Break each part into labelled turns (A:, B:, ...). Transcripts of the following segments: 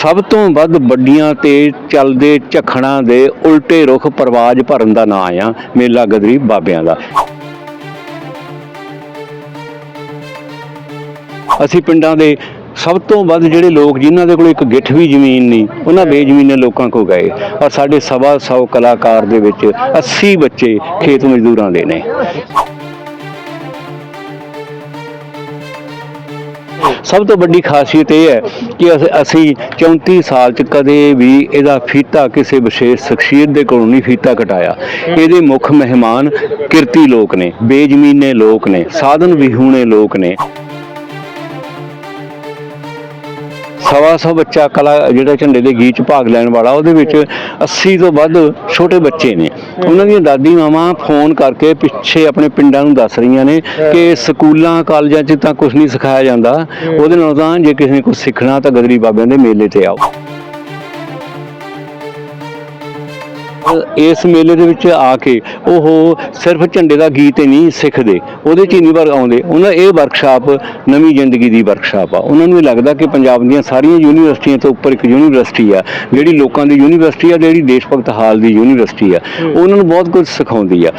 A: ਸਭ ਤੋਂ ਵੱਧ ਵੱਡੀਆਂ ਤੇ ਚੱਲਦੇ ਝਖੜਾਂ ਦੇ ਉਲਟੇ ਰੁਖ ਪ੍ਰਵਾਜ ਭਰਨ ਦਾ ਨਾਂ ਆ ਮੇਲਾ ਗਦਰੀ ਬਾਬਿਆਂ ਦਾ। ਅਸੀਂ ਪਿੰਡਾਂ ਦੇ ਸਭ ਤੋਂ ਵੱਧ ਜਿਹੜੇ ਲੋਕ ਜਿਨ੍ਹਾਂ ਦੇ ਕੋਲ ਇੱਕ ਗਿੱਠ ਵੀ ਜ਼ਮੀਨ ਨਹੀਂ, ਉਹਨਾਂ ਬੇਜ਼ਮੀਨੇ ਲੋਕਾਂ ਕੋ ਗਏ ਔਰ ਸਾਡੇ ਸਵਾ ਸੌ ਕਲਾਕਾਰ ਦੇ ਵਿੱਚ 80 ਬੱਚੇ ਖੇਤ ਮਜ਼ਦੂਰਾਂ ਦੇ ਨੇ। ਸਭ ਤੋਂ ਵੱਡੀ ਖਾਸੀਅਤ ਇਹ ਹੈ ਕਿ ਅਸ- ਅਸੀਂ 34 ਸਾਲ ਚ ਕਦੇ ਵੀ ਇਹਦਾ ਫੀਤਾ ਕਿਸੇ ਵਿਸ਼ੇਸ਼ ਸ਼ਖਸੀਅਤ ਦੇ ਕੋਲੋਂ ਨਹੀਂ ਫੀਤਾ ਕਟਾਇਆ। ਇਹਦੇ ਮੁੱਖ ਮਹਿਮਾਨ ਕਿਰਤੀ ਲੋਕ ਨੇ, ਬੇਜ਼ਮੀਨੇ ਲੋਕ ਨੇ, ਸਾਧਨ ਵਿਹੂਣੇ ਲੋਕ ਨੇ। ਸਵਾ ਸੌ ਬੱਚਾ ਕਲਾ ਜਿਹੜਾ ਝੰਡੇ ਦੇ ਗੀਤ 'ਚ ਭਾਗ ਲੈਣ ਵਾਲਾ, ਉਹਦੇ ਵਿੱਚ 80 ਤੋਂ ਵੱਧ ਛੋਟੇ ਬੱਚੇ ਨੇ। ਉਹਨਾਂ ਦੀਆਂ ਦਾਦੀ ਮਾਵਾਂ ਫੋਨ ਕਰਕੇ ਪਿੱਛੇ ਆਪਣੇ ਪਿੰਡਾਂ ਨੂੰ ਦੱਸ ਰਹੀਆਂ ਨੇ ਕਿ ਸਕੂਲਾਂ, ਕਾਲਜਾਂ 'ਚ ਤਾਂ ਕੁਝ ਨਹੀਂ ਸਿਖਾਇਆ ਜਾਂਦਾ। ਉਹਦੇ ਨਾਲ ਤਾਂ ਜੇ ਕਿਸੇ ਨੇ ਕੁਝ ਸਿੱਖਣਾ ਤਾਂ ਗਦਰੀ ਬਾਬਿਆਂ ਦੇ ਮੇਲੇ ਤੇ ਆਓ। ਇਸ ਮੇਲੇ ਦੇ ਵਿੱਚ ਆ ਕੇ ਉਹ ਸਿਰਫ ਝੰਡੇ ਦਾ ਗੀਤ ਹੀ ਨਹੀਂ ਸਿੱਖਦੇ। ਉਹਦੇ ਚ ਹੀ ਨਹੀਂ ਵਰ ਆਉਂਦੇ। ਉਹਨਾਂ ਇਹ ਵਰਕਸ਼ਾਪ ਨਵੀਂ ਜ਼ਿੰਦਗੀ ਦੀ ਵਰਕਸ਼ਾਪ ਆ। ਉਹਨਾਂ ਨੂੰ ਲੱਗਦਾ ਕਿ ਪੰਜਾਬ ਦੀਆਂ ਸਾਰੀਆਂ ਯੂਨੀਵਰਸਿਟੀਆਂ ਤੋਂ ਉੱਪਰ ਇੱਕ ਯੂਨੀਵਰਸਿਟੀ ਆ ਜਿਹੜੀ ਲੋਕਾਂ ਦੀ ਯੂਨੀਵਰਸਿਟੀ ਆ ਜਿਹੜੀ ਦੇਸ਼ ਭਗਤ ਹਾਲ ਦੀ ਯੂਨੀਵਰਸਿਟੀ ਆ। ਉਹਨਾਂ ਨੂੰ ਬਹੁਤ ਕੁਝ ਸਿਖਾਉਂਦੀ ਆ।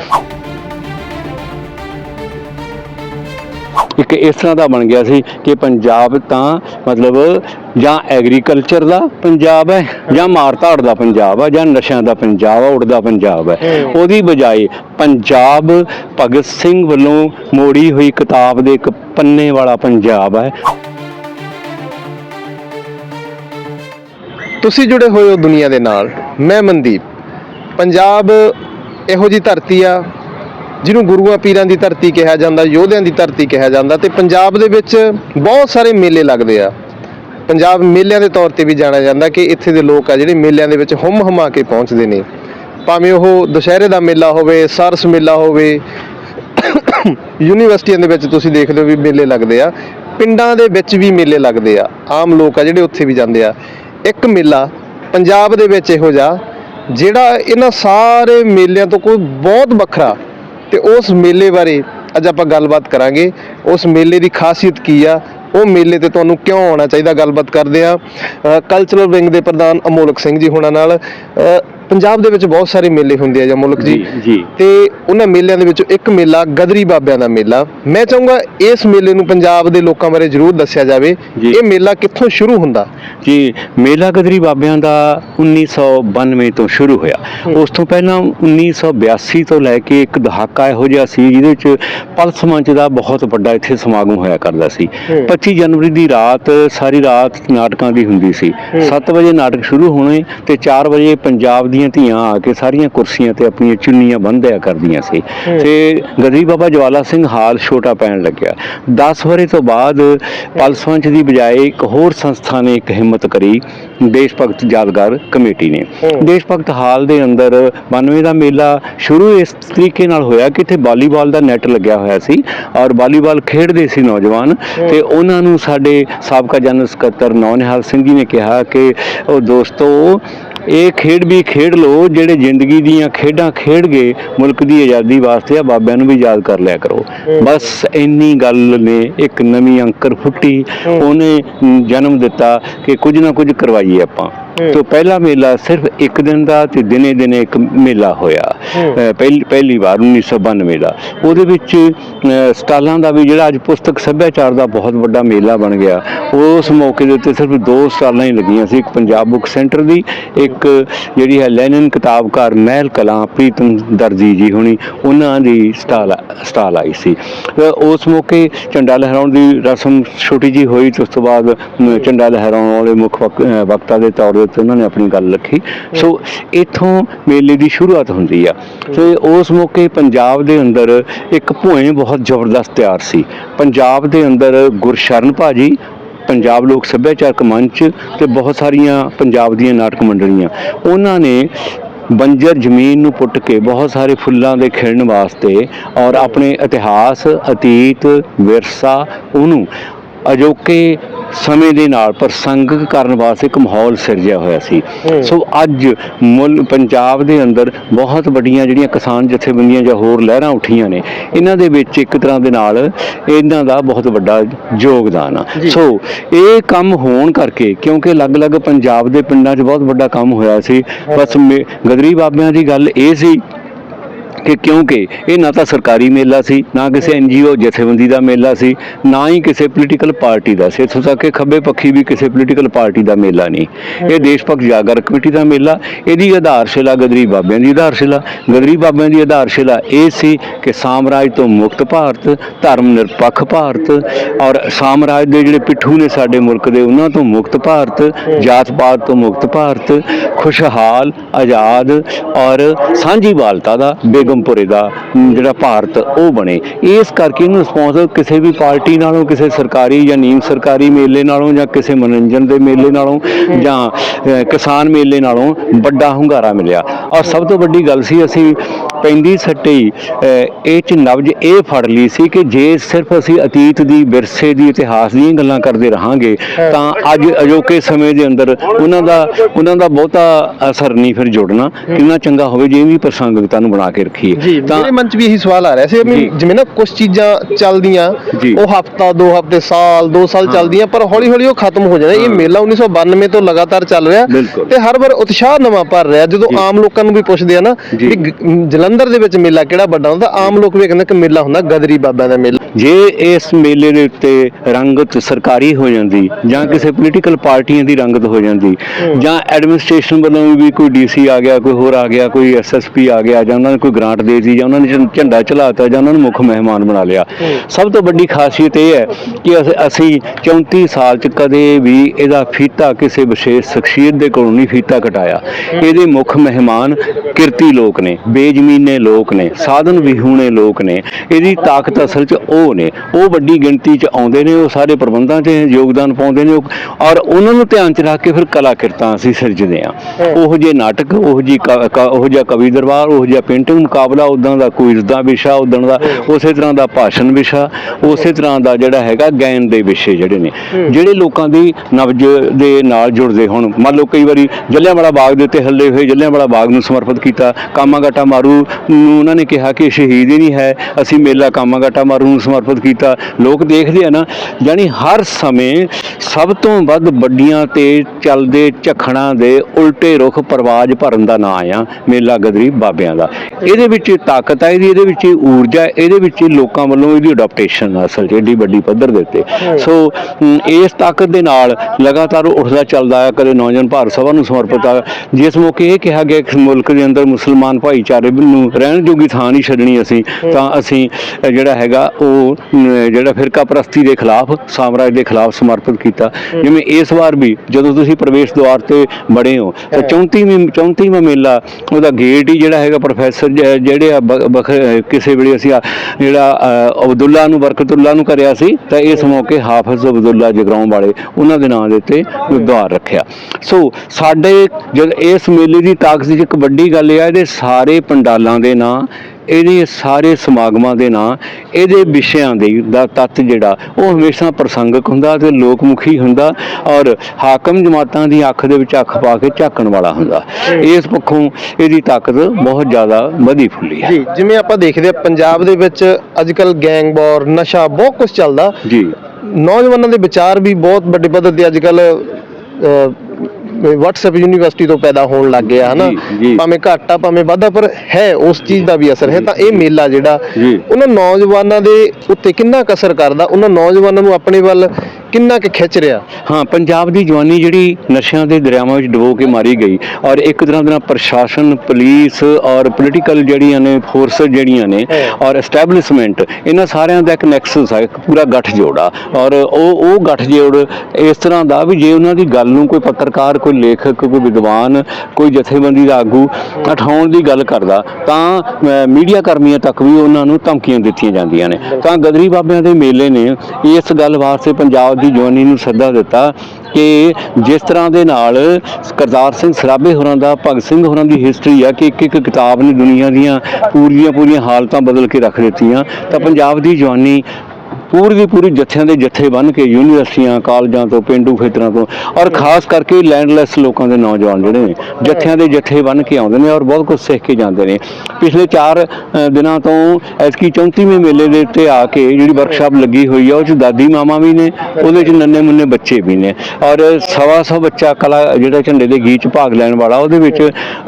A: ਇੱਕ ਇਸ ਤਰ੍ਹਾਂ ਦਾ ਬਣ ਗਿਆ ਸੀ ਕਿ ਪੰਜਾਬ ਤਾਂ ਮਤਲਬ ਜਾਂ ਐਗਰੀਕਲਚਰ ਦਾ ਪੰਜਾਬ ਹੈ ਜਾਂ ਮਾਰਤਾੜ ਦਾ ਪੰਜਾਬ ਹੈ ਜਾਂ ਨਸ਼ਿਆਂ ਦਾ ਪੰਜਾਬ ਹੈ ਉੜਦਾ ਪੰਜਾਬ ਹੈ। ਉਹਦੀ ਬਜਾਏ ਪੰਜਾਬ ਭਗਤ ਸਿੰਘ ਵੱਲੋਂ ਮੋੜੀ ਹੋਈ ਕਿਤਾਬ ਦੇ ਇੱਕ ਪੰਨੇ ਵਾਲਾ ਪੰਜਾਬ ਹੈ।
B: ਤੁਸੀਂ ਜੁੜੇ ਹੋਏ ਹੋ ਦੁਨੀਆ ਦੇ ਨਾਲ। ਮੈਂ ਮਨਦੀਪ। ਪੰਜਾਬ ਇਹੋ ਜੀ ਧਰਤੀ ਆ ਜਿਹਨੂੰ ਗੁਰੂਆਂ ਪੀਰਾਂ ਦੀ ਧਰਤੀ ਕਿਹਾ ਜਾਂਦਾ, ਯੋਧਿਆਂ ਦੀ ਧਰਤੀ ਕਿਹਾ ਜਾਂਦਾ ਤੇ ਪੰਜਾਬ ਦੇ ਵਿੱਚ ਬਹੁਤ ਸਾਰੇ ਮੇਲੇ ਲੱਗਦੇ ਆ। ਪੰਜਾਬ ਮੇਲਿਆਂ ਦੇ ਤੌਰ ਤੇ ਵੀ ਜਾਣਿਆ ਜਾਂਦਾ ਕਿ ਇੱਥੇ ਦੇ ਲੋਕ ਆ ਜਿਹੜੇ ਮੇਲਿਆਂ ਦੇ ਵਿੱਚ ਹੁੰਮ ਹਮਾ ਕੇ ਪਹੁੰਚਦੇ ਨੇ। ਭਾਵੇਂ ਉਹ ਦੁਸ਼ਹਿਰੇ ਦਾ ਮੇਲਾ ਹੋਵੇ, ਸਰਸ ਮੇਲਾ ਹੋਵੇ, ਯੂਨੀਵਰਸਿਟੀਆਂ ਦੇ ਵਿੱਚ ਤੁਸੀਂ ਦੇਖਦੇ ਹੋ ਵੀ ਮੇਲੇ ਲੱਗਦੇ ਆ। ਪਿੰਡਾਂ ਦੇ ਵਿੱਚ ਵੀ ਮੇਲੇ ਲੱਗਦੇ ਆ। ਆਮ ਲੋਕ ਆ ਜਿਹੜੇ ਉੱਥੇ ਵੀ ਜਾਂਦੇ ਆ। ਇੱਕ ਮੇਲਾ ਪੰਜਾਬ ਦੇ ਵਿੱਚ ਇਹੋ ਜਿਹਾ, ਜਿਹੜਾ ਇਹਨਾਂ ਸਾਰੇ ਮੇਲਿਆਂ ਤੋਂ ਕੋਈ ਬਹੁਤ ਵੱਖਰਾ ਤੇ ਉਸ ਮੇਲੇ ਬਾਰੇ ਅੱਜ ਆਪਾਂ ਗੱਲਬਾਤ ਕਰਾਂਗੇ। ਉਸ ਮੇਲੇ ਦੀ ਖਾਸੀਅਤ ਕੀ ਆ? ਉਹ ਮੇਲੇ ਤੇ ਤੁਹਾਨੂੰ ਕਿਉਂ ਆਉਣਾ ਚਾਹੀਦਾ? ਗੱਲਬਾਤ ਕਰਦੇ ਆ ਕਲਚਰਲ ਵਿੰਗ ਦੇ ਪ੍ਰਧਾਨ ਅਮੋਲਕ ਸਿੰਘ ਜੀ ਹੁਣਾਂ ਨਾਲ। ਪੰਜਾਬ ਦੇ ਵਿੱਚ ਬਹੁਤ ਸਾਰੇ ਮੇਲੇ ਹੁੰਦੇ ਆ ਜੀ ਅਮੋਲਕ ਜੀ।
A: ਜੀ
B: ਤੇ ਉਹਨਾਂ ਮੇਲਿਆਂ ਦੇ ਵਿੱਚੋਂ ਇੱਕ ਮੇਲਾ ਗਦਰੀ ਬਾਬਿਆਂ ਦਾ ਮੇਲਾ। ਮੈਂ ਚਾਹੂੰਗਾ ਇਸ ਮੇਲੇ ਨੂੰ ਪੰਜਾਬ ਦੇ ਲੋਕਾਂ ਬਾਰੇ ਜ਼ਰੂਰ ਦੱਸਿਆ ਜਾਵੇ। ਇਹ ਮੇਲਾ ਕਿੱਥੋਂ ਸ਼ੁਰੂ ਹੁੰਦਾ?
A: ਜੀ ਮੇਲਾ ਗਦਰੀ ਬਾਬਿਆਂ ਦਾ 1992 ਤੋਂ ਸ਼ੁਰੂ ਹੋਇਆ। ਉਸ ਤੋਂ ਪਹਿਲਾਂ 1982 ਤੋਂ ਲੈ ਕੇ ਇੱਕ ਦਹਾਕਾ ਇਹੋ ਜਿਹਾ ਸੀ ਜਿਹਦੇ ਵਿੱਚ ਪਲਸ ਮੰਚ ਦਾ ਬਹੁਤ ਵੱਡਾ ਇੱਥੇ ਸਮਾਗਮ ਹੋਇਆ ਕਰਦਾ ਸੀ।
B: ਹੂੰ।
A: 25 ਜਨਵਰੀ ਦੀ ਰਾਤ ਸਾਰੀ ਰਾਤ ਨਾਟਕਾਂ ਦੀ ਹੁੰਦੀ ਸੀ। 7 ਵਜੇ ਨਾਟਕ ਸ਼ੁਰੂ ਹੋਣੇ ਤੇ 4 ਵਜੇ ਪੰਜਾਬ ਦੀਆਂ ਧੀਆਂ ਆ ਕੇ ਸਾਰੀਆਂ ਕੁਰਸੀਆਂ ਤੇ ਆਪਣੀਆਂ ਚੁੰਨੀਆਂ ਬੰਨ੍ਹਿਆ ਕਰਦੀਆਂ ਸੀ। ਤੇ ਗਦਰੀ ਬਾਬਾ ਜਵਾਲਾ ਸਿੰਘ ਹਾਲ ਛੋਟਾ ਪੈਣ ਲੱਗਿਆ। 10 ਵਰੇ ਤੋਂ ਬਾਅਦ ਪਲਸ ਮੰਚ ਦੀ ਬਜਾਏ ਇੱਕ ਹੋਰ ਸੰਸਥਾ ਨੇ ਇੱਕ ਹਿੰਮਤ ਕਰੀ ਦੇਸ਼ ਭਗਤ ਯਾਦਗਾਰ ਕਮੇਟੀ ਨੇ। ਦੇਸ਼ ਭਗਤ ਹਾਲ ਦੇ ਅੰਦਰ 92 ਦਾ ਮੇਲਾ ਸ਼ੁਰੂ ਇਸ ਤਰੀਕੇ ਨਾਲ ਹੋਇਆ ਕਿ ਇੱਥੇ ਵਾਲੀਬਾਲ ਦਾ ਨੈਟ ਲੱਗਿਆ ਹੋਇਆ ਸੀ ਔਰ ਵਾਲੀਬਾਲ ਖੇਡਦੇ ਸੀ ਨੌਜਵਾਨ। ਤੇ ਉਹਨਾਂ ਨੂੰ ਸਾਡੇ ਸਾਬਕਾ ਜਨਰਲ ਸਕੱਤਰ ਨੌਨਿਹਾਲ ਸਿੰਘ ਜੀ ਨੇ ਕਿਹਾ ਕਿ ਉਹ ਦੋਸਤੋ ਇਹ ਖੇਡ ਵੀ ਖੇਡ ਲਓ ਜਿਹੜੇ ਜ਼ਿੰਦਗੀ ਦੀਆਂ ਖੇਡਾਂ ਖੇਡ ਗਏ ਮੁਲਕ ਦੀ ਆਜ਼ਾਦੀ ਵਾਸਤੇ ਆ ਬਾਬਿਆਂ ਨੂੰ ਵੀ ਯਾਦ ਕਰ ਲਿਆ ਕਰੋ। ਬਸ ਇੰਨੀ ਗੱਲ ਨੇ ਇੱਕ ਨਵੀਂ ਅੰਕਰ ਫੁੱਟੀ ਉਹਨੇ ਜਨਮ ਦਿੱਤਾ ਕਿ ਕੁਝ ਨਾ ਕੁਝ ਕਰਵਾਈਏ ਆਪਾਂ। ਤੋਂ ਪਹਿਲਾ ਮੇਲਾ ਸਿਰਫ ਇੱਕ ਦਿਨ ਦਾ ਤੇ ਦਿਨੇ ਦਿਨੇ ਇੱਕ ਮੇਲਾ ਹੋਇਆ। ਪਹਿਲੀ ਪਹਿਲੀ ਵਾਰ 1992 ਦਾ ਉਹਦੇ ਵਿੱਚ ਸਟਾਲਾਂ ਦਾ ਵੀ ਜਿਹੜਾ ਅੱਜ ਪੁਸਤਕ ਸੱਭਿਆਚਾਰ ਦਾ ਬਹੁਤ ਵੱਡਾ ਮੇਲਾ ਬਣ ਗਿਆ। ਉਸ ਮੌਕੇ ਦੇ ਉੱਤੇ ਸਿਰਫ ਦੋ ਸਟਾਲਾਂ ਹੀ ਲੱਗੀਆਂ ਸੀ ਇੱਕ ਪੰਜਾਬ ਬੁੱਕ ਸੈਂਟਰ ਦੀ ਇੱਕ ਜਿਹੜੀ ਹੈ ਲੈਨਨ ਕਿਤਾਬਕਾਰ ਮਹਿਲ ਕਲਾਂ ਪ੍ਰੀਤਮ ਦਰਜੀ ਜੀ ਹੁਣੀ ਉਹਨਾਂ ਦੀ ਸਟਾਲ ਸਟਾਲ ਆਈ ਸੀ। ਉਸ ਮੌਕੇ ਝੰਡਾ ਲਹਿਰਾਉਣ ਦੀ ਰਸਮ ਛੋਟੀ ਜੀ ਹੋਈ ਉਸ ਤੋਂ ਬਾਅਦ ਝੰਡਾ ਲਹਿਰਾਉਣ ਵਾਲੇ ਮੁੱਖ ਵਕਤਾ ਦੇ ਤੌਰ ਦੇ ਉੱਤੇ ਉਹਨਾਂ ਨੇ ਆਪਣੀ ਗੱਲ ਰੱਖੀ। ਸੋ ਇੱਥੋਂ ਮੇਲੇ ਦੀ ਸ਼ੁਰੂਆਤ ਹੁੰਦੀ ਆ। ਤੇ ਉਸ ਮੌਕੇ ਪੰਜਾਬ ਦੇ ਅੰਦਰ ਇੱਕ ਭੋਏ ਬਹੁਤ ਜ਼ਬਰਦਸਤ ਤਿਆਰ ਸੀ। ਪੰਜਾਬ ਦੇ ਅੰਦਰ ਗੁਰਸ਼ਰਨ ਭਾਜੀ, ਪੰਜਾਬ ਲੋਕ ਸੱਭਿਆਚਾਰਕ ਮੰਚ ਤੇ ਬਹੁਤ ਸਾਰੀਆਂ ਪੰਜਾਬ ਦੀਆਂ ਨਾਟਕ ਮੰਡਲੀਆਂ। ਉਹਨਾਂ ਨੇ ਬੰਜਰ ਜ਼ਮੀਨ ਨੂੰ ਪੁੱਟ ਕੇ ਬਹੁਤ ਸਾਰੇ ਫੁੱਲਾਂ ਦੇ ਖਿੜਨ ਵਾਸਤੇ ਔਰ ਆਪਣੇ ਇਤਿਹਾਸ, ਅਤੀਤ, ਵਿਰਸਾ ਉਹਨੂੰ ਅਜੋਕੇ ਸਮੇਂ ਦੇ ਨਾਲ ਪ੍ਰਸੰਗਿਕ ਕਰਨ ਵਾਸਤੇ ਇੱਕ ਮਾਹੌਲ ਸਿਰਜਿਆ ਹੋਇਆ ਸੀ। ਸੋ ਅੱਜ ਮੁੱਲ ਪੰਜਾਬ ਦੇ ਅੰਦਰ ਬਹੁਤ ਵੱਡੀਆਂ ਜਿਹੜੀਆਂ ਕਿਸਾਨ ਜਥੇਬੰਦੀਆਂ ਜਾਂ ਹੋਰ ਲਹਿਰਾਂ ਉੱਠੀਆਂ ਨੇ ਇਹਨਾਂ ਦੇ ਵਿੱਚ ਇੱਕ ਤਰ੍ਹਾਂ ਦੇ ਨਾਲ ਇਹਨਾਂ ਦਾ ਬਹੁਤ ਵੱਡਾ ਯੋਗਦਾਨ ਆ। ਸੋ ਇਹ ਕੰਮ ਹੋਣ ਕਰਕੇ ਕਿਉਂਕਿ ਅਲੱਗ-ਅਲੱਗ ਪੰਜਾਬ ਦੇ ਪਿੰਡਾਂ 'ਚ ਬਹੁਤ ਵੱਡਾ ਕੰਮ ਹੋਇਆ ਸੀ ਬਸ ਗਦਰੀ ਬਾਬਿਆਂ ਦੀ ਗੱਲ ਇਹ ਸੀ ਕਿ ਕਿਉਂਕਿ ਇਹ ਨਾ ਤਾਂ ਸਰਕਾਰੀ ਮੇਲਾ ਸੀ ਨਾ ਕਿਸੇ ਐਨਜੀਓ ਜਥੇਬੰਦੀ ਦਾ ਮੇਲਾ ਸੀ ਨਾ ਹੀ ਕਿਸੇ ਪੋਲੀਟੀਕਲ ਪਾਰਟੀ ਦਾ ਸੀ। ਇੱਥੋਂ ਤੱਕ ਕਿ ਖੱਬੇ ਪੱਖੀ ਵੀ ਕਿਸੇ ਪੋਲੀਟੀਕਲ ਪਾਰਟੀ ਦਾ ਮੇਲਾ ਨਹੀਂ। ਇਹ ਦੇਸ਼ ਭਗਤ ਜਾਗਰ ਕਮੇਟੀ ਦਾ ਮੇਲਾ ਇਹਦੀ ਆਧਾਰਸ਼ਿਲਾ ਗਦਰੀ ਬਾਬਿਆਂ ਦੀ ਆਧਾਰਸ਼ਿਲਾ। ਗਦਰੀ ਬਾਬਿਆਂ ਦੀ ਆਧਾਰਸ਼ਿਲਾ ਇਹ ਸੀ ਕਿ ਸਾਮਰਾਜ ਤੋਂ ਮੁਕਤ ਭਾਰਤ ਧਰਮ ਨਿਰਪੱਖ ਭਾਰਤ ਔਰ ਸਾਮਰਾਜ ਦੇ ਜਿਹੜੇ ਪਿੱਠੂ ਨੇ ਸਾਡੇ ਮੁਲਕ ਦੇ ਉਹਨਾਂ ਤੋਂ ਮੁਕਤ ਭਾਰਤ ਜਾਤ ਪਾਤ ਤੋਂ ਮੁਕਤ ਭਾਰਤ ਖੁਸ਼ਹਾਲ ਆਜ਼ਾਦ ਔਰ ਸਾਂਝੀਵਾਲਤਾ ਦਾ ਬੇਗਮਪੁਰੇ ਦਾ ਜਿਹੜਾ ਭਾਰਤ ਉਹ ਬਣੇ। ਇਸ ਕਰਕੇ ਇਹਨੂੰ ਸਪਾਂਸਰ ਕਿਸੇ ਵੀ ਪਾਰਟੀ ਨਾਲੋਂ ਕਿਸੇ ਸਰਕਾਰੀ ਜਾਂ ਨੀਮ ਸਰਕਾਰੀ ਮੇਲੇ ਨਾਲੋਂ ਜਾਂ ਕਿਸੇ ਮਨੋਰੰਜਨ ਦੇ ਮੇਲੇ ਨਾਲੋਂ ਜਾਂ ਕਿਸਾਨ ਮੇਲੇ ਨਾਲੋਂ ਵੱਡਾ ਹੁੰਗਾਰਾ ਮਿਲਿਆ। ਔਰ ਸਭ ਤੋਂ ਵੱਡੀ ਗੱਲ ਸੀ ਅਸੀਂ ਪੈਂਦੀ ਸੱਟੇ ਇਹ ਚ ਨਬਜ ਇਹ ਫੜ ਲਈ ਸੀ ਕਿ ਜੇ ਸਿਰਫ ਅਸੀਂ ਅਤੀਤ ਦੀ ਵਿਰਸੇ ਦੀ ਇਤਿਹਾਸ ਦੀਆਂ ਗੱਲਾਂ ਕਰਦੇ ਰਹਾਂਗੇ ਤਾਂ ਅੱਜ ਅਜੋਕੇ ਸਮੇਂ ਦੇ ਅੰਦਰ ਉਹਨਾਂ ਦਾ ਉਹਨਾਂ ਦਾ ਬਹੁਤਾ ਅਸਰ ਨਹੀਂ ਫਿਰ ਜੁੜਨਾ। ਕਿੰਨਾ ਚੰਗਾ ਹੋਵੇ ਜੇ ਵੀ ਪ੍ਰਸੰਗਿਕਤਾ ਨੂੰ ਬਣਾ ਕੇ ਰੱਖੀਏ
B: ਜੀ ਮੇਰੇ ਮਨ 'ਚ ਵੀ ਇਹੀ ਸਵਾਲ ਆ ਰਿਹਾ ਸੀ ਵੀ। ਜਿਵੇਂ ਨਾ ਕੁਝ ਚੀਜ਼ਾਂ ਚੱਲਦੀਆਂ। ਉਹ ਹਫਤਾ ਦੋ ਹਫ਼ਤੇ ਸਾਲ ਦੋ ਸਾਲ। ਚੱਲਦੀਆਂ ਪਰ ਹੌਲੀ ਹੌਲੀ ਉਹ ਖਤਮ ਹੋ ਜਾਂਦਾ ਇਹ। ਮੇਲਾ 1992 ਤੋਂ ਲਗਾਤਾਰ ਚੱਲ ਰਿਹਾ। ਤੇ ਹਰ ਵਾਰ ਉਤਸ਼ਾਹ ਨਵਾਂ ਭਰ ਰਿਹਾ ਜਦੋਂ। ਆਮ ਲੋਕਾਂ ਨੂੰ ਵੀ ਪੁੱਛਦੇ ਆ ਨਾ ਗ- ਜਲੰਧਰ ਦੇ ਵਿੱਚ ਮੇਲਾ ਕਿਹੜਾ ਵੱਡਾ ਹੁੰਦਾ ਆਮ ਲੋਕ ਵੀ ਕਹਿੰਦੇ ਕਿ ਮੇਲਾ ਹੁੰਦਾ ਗਦਰੀ ਬਾਬਿਆਂ ਦਾ ਮੇਲਾ
A: ਜੇ ਇਸ ਮੇਲੇ ਦੇ ਉੱਤੇ ਰੰਗਤ ਸਰਕਾਰੀ ਹੋ ਜਾਂਦੀ ਜਾਂ ਕਿਸੇ ਪੋਲੀਟੀਕਲ ਪਾਰਟੀਆਂ ਦੀ ਰੰਗਤ ਹੋ ਜਾਂਦੀ ਜਾਂ ਐਡਮਿਨਿਸਟ੍ਰੇਸ਼ਨ ਵੱਲੋਂ ਵੀ ਕੋਈ ਡੀਸੀ ਆ ਗਿਆ ਕੋਈ ਹੋਰ ਆ ਗਿਆ ਕੋਈ ਐਸਐਸਪੀ ਆ ਗਿਆ ਜਾਂ ਉਹਨਾਂ ਨੇ ਕੋਈ ਗ੍ਰਾਂਟ ਦੇ ਦਿੱਤੀ ਜਾਂ ਉਹਨਾਂ ਨੇ ਝੰਡਾ ਚਲਾਤਾ ਜਾਂ ਉਹਨਾਂ ਨੂੰ ਮੁੱਖ ਮਹਿਮਾਨ ਬਣਾ ਲਿਆ। ਸਭ ਤੋਂ ਵੱਡੀ ਖਾਸੀਅਤ ਇਹ ਹੈ ਕਿ ਅਸ- ਅਸੀਂ 34 ਸਾਲ ਚ ਕਦੇ ਵੀ ਇਹਦਾ ਫੀਤਾ ਕਿਸੇ ਵਿਸ਼ੇਸ਼ ਸ਼ਖਸੀਅਤ ਦੇ ਕੋਲੋਂ ਨਹੀਂ ਫੀਤਾ ਕਟਾਇਆ। ਇਹਦੇ ਮੁੱਖ ਮਹਿਮਾਨ ਕਿਰਤੀ ਲੋਕ ਨੇ ਬੇਜ਼ਮੀਨੇ ਲੋਕ ਨੇ ਸਾਧਨ ਵਿਹੂਣੇ ਲੋਕ ਨੇ ਇਹਦੀ ਤਾਕਤ ਅਸਲ 'ਚ ਉਹ ਨੇ। ਉਹ ਵੱਡੀ ਗਿਣਤੀ 'ਚ ਆਉਂਦੇ ਨੇ ਉਹ ਸਾਰੇ ਪ੍ਰਬੰਧਾਂ 'ਚ ਯੋਗਦਾਨ ਪਾਉਂਦੇ ਨੇ ਔਰ ਉਹਨਾਂ ਨੂੰ ਧਿਆਨ 'ਚ ਰੱਖ ਕੇ ਫਿਰ ਕਲਾਕਿਰਤਾਂ ਅਸੀਂ ਸਿਰਜਦੇ ਆ ਉਹ ਜੇ ਨਾਟਕ ਉਹ ਜੀ ਉਹ ਜਿਹਾ ਕਵੀ ਦਰਬਾਰ ਉਹ ਜਿਹਾ ਪੇਂਟਿੰਗ ਮੁਕਾਬਲਾ ਉਦਾਂ ਦਾ ਕੁਇਜ਼ ਦਾ ਵਿਸ਼ਾ ਉਦਾਂ ਦਾ ਉਸੇ ਤਰ੍ਹਾਂ ਦਾ ਭਾਸ਼ਣ ਵਿਸ਼ਾ ਉਸੇ ਤਰ੍ਹਾਂ ਦਾ ਜਿਹੜਾ ਹੈਗਾ ਗਾਇਨ ਦੇ ਵਿਸ਼ੇ ਜਿਹੜੇ ਨੇ। ਜਿਹੜੇ ਲੋਕਾਂ ਦੀ ਨਬਜ ਦੇ ਨਾਲ ਜੁੜਦੇ ਹੁਣ ਮੰਨ ਲਓ ਕਈ ਵਾਰੀ ਜੱਲਿਆਂਵਾਲਾ ਬਾਗ ਦੇ ਉੱਤੇ ਹੱਲੇ ਹੋਏ ਜੱਲਿਆਂਵਾਲਾ ਬਾਗ ਨੂੰ ਸਮਰਪਿਤ ਕੀਤਾ ਕਾਮਾਗਾਟਾ ਮਾਰੂ ਨੂੰ ਉਹਨਾਂ ਨੇ ਕਿਹਾ ਕਿ ਸ਼ਹੀਦ ਹੀ ਨਹੀਂ ਹੈ ਅਸੀਂ ਮੇਲਾ ਕਾਮਾਗਾਟਾ ਮਾਰੂ ਨੂੰ ਸਮਰਪਿਤ ਕੀਤਾ। ਲੋਕ ਦੇਖਦੇ ਆ ਨਾ ਯਾਨੀ ਹਰ ਸਮੇਂ ਸਭ ਤੋਂ ਵੱਧ ਵੱਡੀਆਂ ਤੇ ਚੱਲਦੇ ਝਖੜਾਂ ਦੇ ਉਲਟੇ ਰੁਖ ਪ੍ਰਵਾਜ ਭਰਨ ਦਾ ਨਾਂ ਆ ਮੇਲਾ ਗਦਰੀ ਬਾਬਿਆਂ ਦਾ। ਇਹਦੇ ਵਿੱਚ ਤਾਕਤ ਆ ਇਹਦੀ ਇਹਦੇ ਵਿੱਚ ਊਰਜਾ ਇਹਦੇ ਵਿੱਚ ਲੋਕਾਂ ਵੱਲੋਂ ਇਹਦੀ ਅਡਾਪਟੇਸ਼ਨ ਅਸਲ 'ਚ ਏਡੀ ਵੱਡੀ ਪੱਧਰ ਦੇ ਉੱਤੇ। ਸੋ ਇਸ ਤਾਕਤ ਦੇ ਨਾਲ ਲਗਾਤਾਰ ਉੱਠਦਾ ਚੱਲਦਾ ਆ ਕਦੇ ਨੌਜਵਾਨ ਭਾਰਤ ਸਭਾ ਨੂੰ ਸਮਰਪਿਤ ਆ। ਜਿਸ ਮੌਕੇ ਇਹ ਕਿਹਾ ਗਿਆ ਕਿ ਮੁਲਕ ਦੇ ਅੰਦਰ ਮੁਸਲਮਾਨ ਭਾਈਚਾਰੇ ਨੂੰ ਰਹਿਣ ਜੋਗੀ ਥਾਂ ਨਹੀਂ ਛੱਡਣੀ ਅਸੀਂ ਤਾਂ ਅਸੀਂ ਜਿਹੜਾ ਹੈਗਾ ਉਹ ਜਿਹੜਾ ਫਿਰਕਾ ਪ੍ਰਸਤੀ ਦੇ ਖਿਲਾਫ ਸਾਮਰਾਜ ਦੇ ਖਿਲਾਫ ਸਮਰਪਿਤ ਕੀਤਾ। ਜਿਵੇਂ ਇਸ ਵਾਰ ਵੀ ਜਦੋਂ ਤੁਸੀਂ ਪ੍ਰਵੇਸ਼ ਦੁਆਰ ਤੇ ਬੜੇ ਹੋ ਤਾਂ 34ਵੀਂ 34ਵਾਂ ਮੇਲਾ ਉਹਦਾ ਗੇਟ ਹੀ ਜਿਹੜਾ ਹੈਗਾ ਪ੍ਰੋਫੈਸਰ ਜਿਹੜੇ ਆ ਬ- ਬਖ- ਕਿਸੇ ਵੇਲੇ ਅਸੀਂ ਆ ਜਿਹੜਾ ਅ, ਅਬਦੁੱਲਾ ਨੂੰ ਬਰਕਤੁੱਲਾ ਨੂੰ ਕਰਿਆ ਸੀ ਤਾਂ ਇਸ ਮੌਕੇ ਹਾਫਿਜ਼ ਅਬਦੁੱਲਾ ਜਗਰਾਉਂ ਵਾਲੇ ਉਹਨਾਂ ਦੇ ਨਾਂ ਦੇ ਉੱਤੇ ਦੁਆਰ ਰੱਖਿਆ। ਸੋ ਸਾਡੇ ਜਦ ਇਸ ਮੇਲੇ ਦੀ ਤਾਕਤ ਦੀ ਇੱਕ ਵੱਡੀ ਗੱਲ ਇਹ ਆ ਇਹਦੇ ਸਾਰੇ ਪੰਡਾਲਾਂ ਦੇ ਨਾਂ ਇਹਦੇ ਸਾਰੇ ਸਮਾਗਮਾਂ ਦੇ ਨਾਂ ਇਹਦੇ ਵਿਸ਼ਿਆਂ ਦੇ ਦਾ ਤੱਤ ਜਿਹੜਾ ਉਹ ਹਮੇਸ਼ਾ ਪ੍ਰਸੰਗਕ ਹੁੰਦਾ ਤੇ ਲੋਕਮੁਖੀ ਹੁੰਦਾ ਔਰ ਹਾਕਮ ਜਮਾਤਾਂ ਦੀ ਅੱਖ ਦੇ ਵਿੱਚ ਅੱਖ ਪਾ ਕੇ ਝਾਕਣ ਵਾਲਾ ਹੁੰਦਾ। ਇਸ ਪੱਖੋਂ ਇਹਦੀ ਤਾਕਤ ਬਹੁਤ ਜ਼ਿਆਦਾ ਵਧੀ ਫੁੱਲੀ ਹੈ।
B: ਜੀ ਜਿਵੇਂ ਆਪਾਂ ਦੇਖਦੇ ਆ ਪੰਜਾਬ ਦੇ ਵਿੱਚ ਅੱਜ ਕੱਲ ਗੈਂਗ ਵਾਰ ਨਸ਼ਾ ਬਹੁਤ ਕੁਝ ਚੱਲਦਾ।
A: ਜੀ।
B: ਨੌਜਵਾਨਾਂ ਦੇ ਵਿਚਾਰ ਵੀ ਬਹੁਤ ਵੱਡੇ ਪੱਧਰ ਤੇ ਅੱਜ ਕੱਲ WhatsApp ਯੂਨੀਵਰਸਿਟੀ ਤੋਂ ਪੈਦਾ ਹੋਣ ਲੱਗ ਗਿਆ ਹਨਾ। ਭਾਵੇਂ ਘੱਟ ਭਾਵੇਂ ਵਾਧਾ ਪਰ ਹੈ ਉਸ ਚੀਜ਼ ਦਾ ਵੀ ਅਸਰ ਹੈ ਤਾਂ ਇਹ ਮੇਲਾ ਜਿਹੜਾ। ਉਹਨਾਂ ਨੌਜਵਾਨਾਂ ਦੇ ਉੱਤੇ ਕਿੰਨਾ ਕੁ ਅਸਰ ਕਰਦਾ ਉਹਨਾਂ ਨੌਜਵਾਨਾਂ ਨੂੰ ਆਪਣੇ ਵੱਲ ਕਿੰਨਾ ਕੁ ਖਿੱਚ ਰਿਹਾ?
A: ਹਾਂ ਪੰਜਾਬ ਦੀ ਜਵਾਨੀ ਜਿਹੜੀ ਨਸ਼ਿਆਂ ਦੇ ਦਰਿਆਵਾਂ ਵਿੱਚ ਡੁਬੋ ਕੇ ਮਾਰੀ ਗਈ ਔਰ ਇੱਕ ਤਰ੍ਹਾਂ ਦੇ ਨਾਲ ਪ੍ਰਸ਼ਾਸਨ ਪੁਲਿਸ ਔਰ ਪੋਲੀਟੀਕਲ ਜਿਹੜੀਆਂ ਨੇ ਫੋਰਸਸ ਜਿਹੜੀਆਂ ਨੇ। ਔਰ ਐਸਟੈਬਲਿਸ਼ਮੈਂਟ ਇਹਨਾਂ ਸਾਰਿਆਂ ਦਾ ਇੱਕ ਨੈਕਸਸ ਹੈ ਇੱਕ ਪੂਰਾ ਗੱਠਜੋੜ ਆ। ਔਰ ਉਹ ਉਹ ਗੱਠਜੋੜ ਇਸ ਤਰ੍ਹਾਂ ਦਾ ਵੀ ਜੇ ਉਹਨਾਂ ਦੀ ਗੱਲ ਨੂੰ ਕੋਈ ਪੱਤਰਕਾਰ ਕੋਈ ਲੇਖਕ ਕੋਈ ਵਿਦਵਾਨ ਕੋਈ ਜਥੇਬੰਦੀ ਦਾ ਆਗੂ ਉਠਾਉਣ ਦੀ ਗੱਲ ਕਰਦਾ ਤਾਂ ਮੀਡੀਆ ਕਰਮੀਆਂ ਤੱਕ ਵੀ ਉਹਨਾਂ ਨੂੰ ਧਮਕੀਆਂ ਦਿੱਤੀਆਂ ਜਾਂਦੀਆਂ ਨੇ। ਤਾਂ ਗਦਰੀ ਬਾਬਿਆਂ ਦੇ ਮੇਲੇ ਨੇ ਇਸ ਗੱਲ ਵਾਸਤੇ ਪੰਜਾਬ ਦੀ ਜਵਾਨੀ ਨੂੰ ਸੱਦਾ ਦਿੱਤਾ ਕਿ ਜਿਸ ਤਰ੍ਹਾਂ ਦੇ ਨਾਲ ਕਰਤਾਰ ਸਿੰਘ ਸਰਾਭੇ ਹੋਰਾਂ ਦਾ, ਭਗਤ ਸਿੰਘ ਹੋਰਾਂ ਦੀ ਹਿਸਟਰੀ ਆ ਕਿ ਇੱਕ ਇੱਕ ਕਿਤਾਬ ਨੇ ਦੁਨੀਆ ਦੀਆਂ ਪੂਰੀਆਂ ਪੂਰੀਆਂ ਹਾਲਤਾਂ ਬਦਲ ਕੇ ਰੱਖ ਦਿੱਤੀਆਂ। ਤਾਂ ਪੰਜਾਬ ਦੀ ਜਵਾਨੀ ਪੂਰੀ ਦੀ ਪੂਰੀ ਜੱਥਿਆਂ ਦੇ ਜੱਥੇ ਬਣ ਕੇ ਯੂਨੀਵਰਸਿਟੀਆਂ ਕਾਲਜਾਂ ਤੋਂ ਪਿੰਡੂ ਖੇਤਰਾਂ ਤੋਂ ਔਰ ਖਾਸ ਕਰਕੇ ਲੈਂਡਲੈਸ ਲੋਕਾਂ ਦੇ ਨੌਜਵਾਨ ਜਿਹੜੇ ਨੇ ਜੱਥਿਆਂ ਦੇ ਜੱਥੇ ਬਣ ਕੇ ਆਉਂਦੇ ਨੇ ਔਰ ਬਹੁਤ ਕੁਝ ਸਿੱਖ ਕੇ ਜਾਂਦੇ ਨੇ। ਪਿਛਲੇ 4 ਦਿਨਾਂ ਤੋਂ ਐਸਕੀ 34ਵੇਂ ਮੇਲੇ ਦੇ ਉੱਤੇ ਆ ਕੇ ਜਿਹੜੀ ਵਰਕਸ਼ਾਪ ਲੱਗੀ ਹੋਈ ਆ ਉਹ ਚ ਦਾਦੀ ਮਾਮਾ ਵੀ ਨੇ ਉਹਦੇ ਚ ਨੰਨੇ ਮੁੰਨੇ ਬੱਚੇ ਵੀ ਨੇ ਔਰ ਸਵਾ ਸੌ ਬੱਚਾ ਕਲਾ ਜਿਹੜਾ ਝੰਡੇ ਦੇ ਗੀਤ ਚ ਭਾਗ ਲੈਣ ਵਾਲਾ ਉਹਦੇ ਵਿੱਚ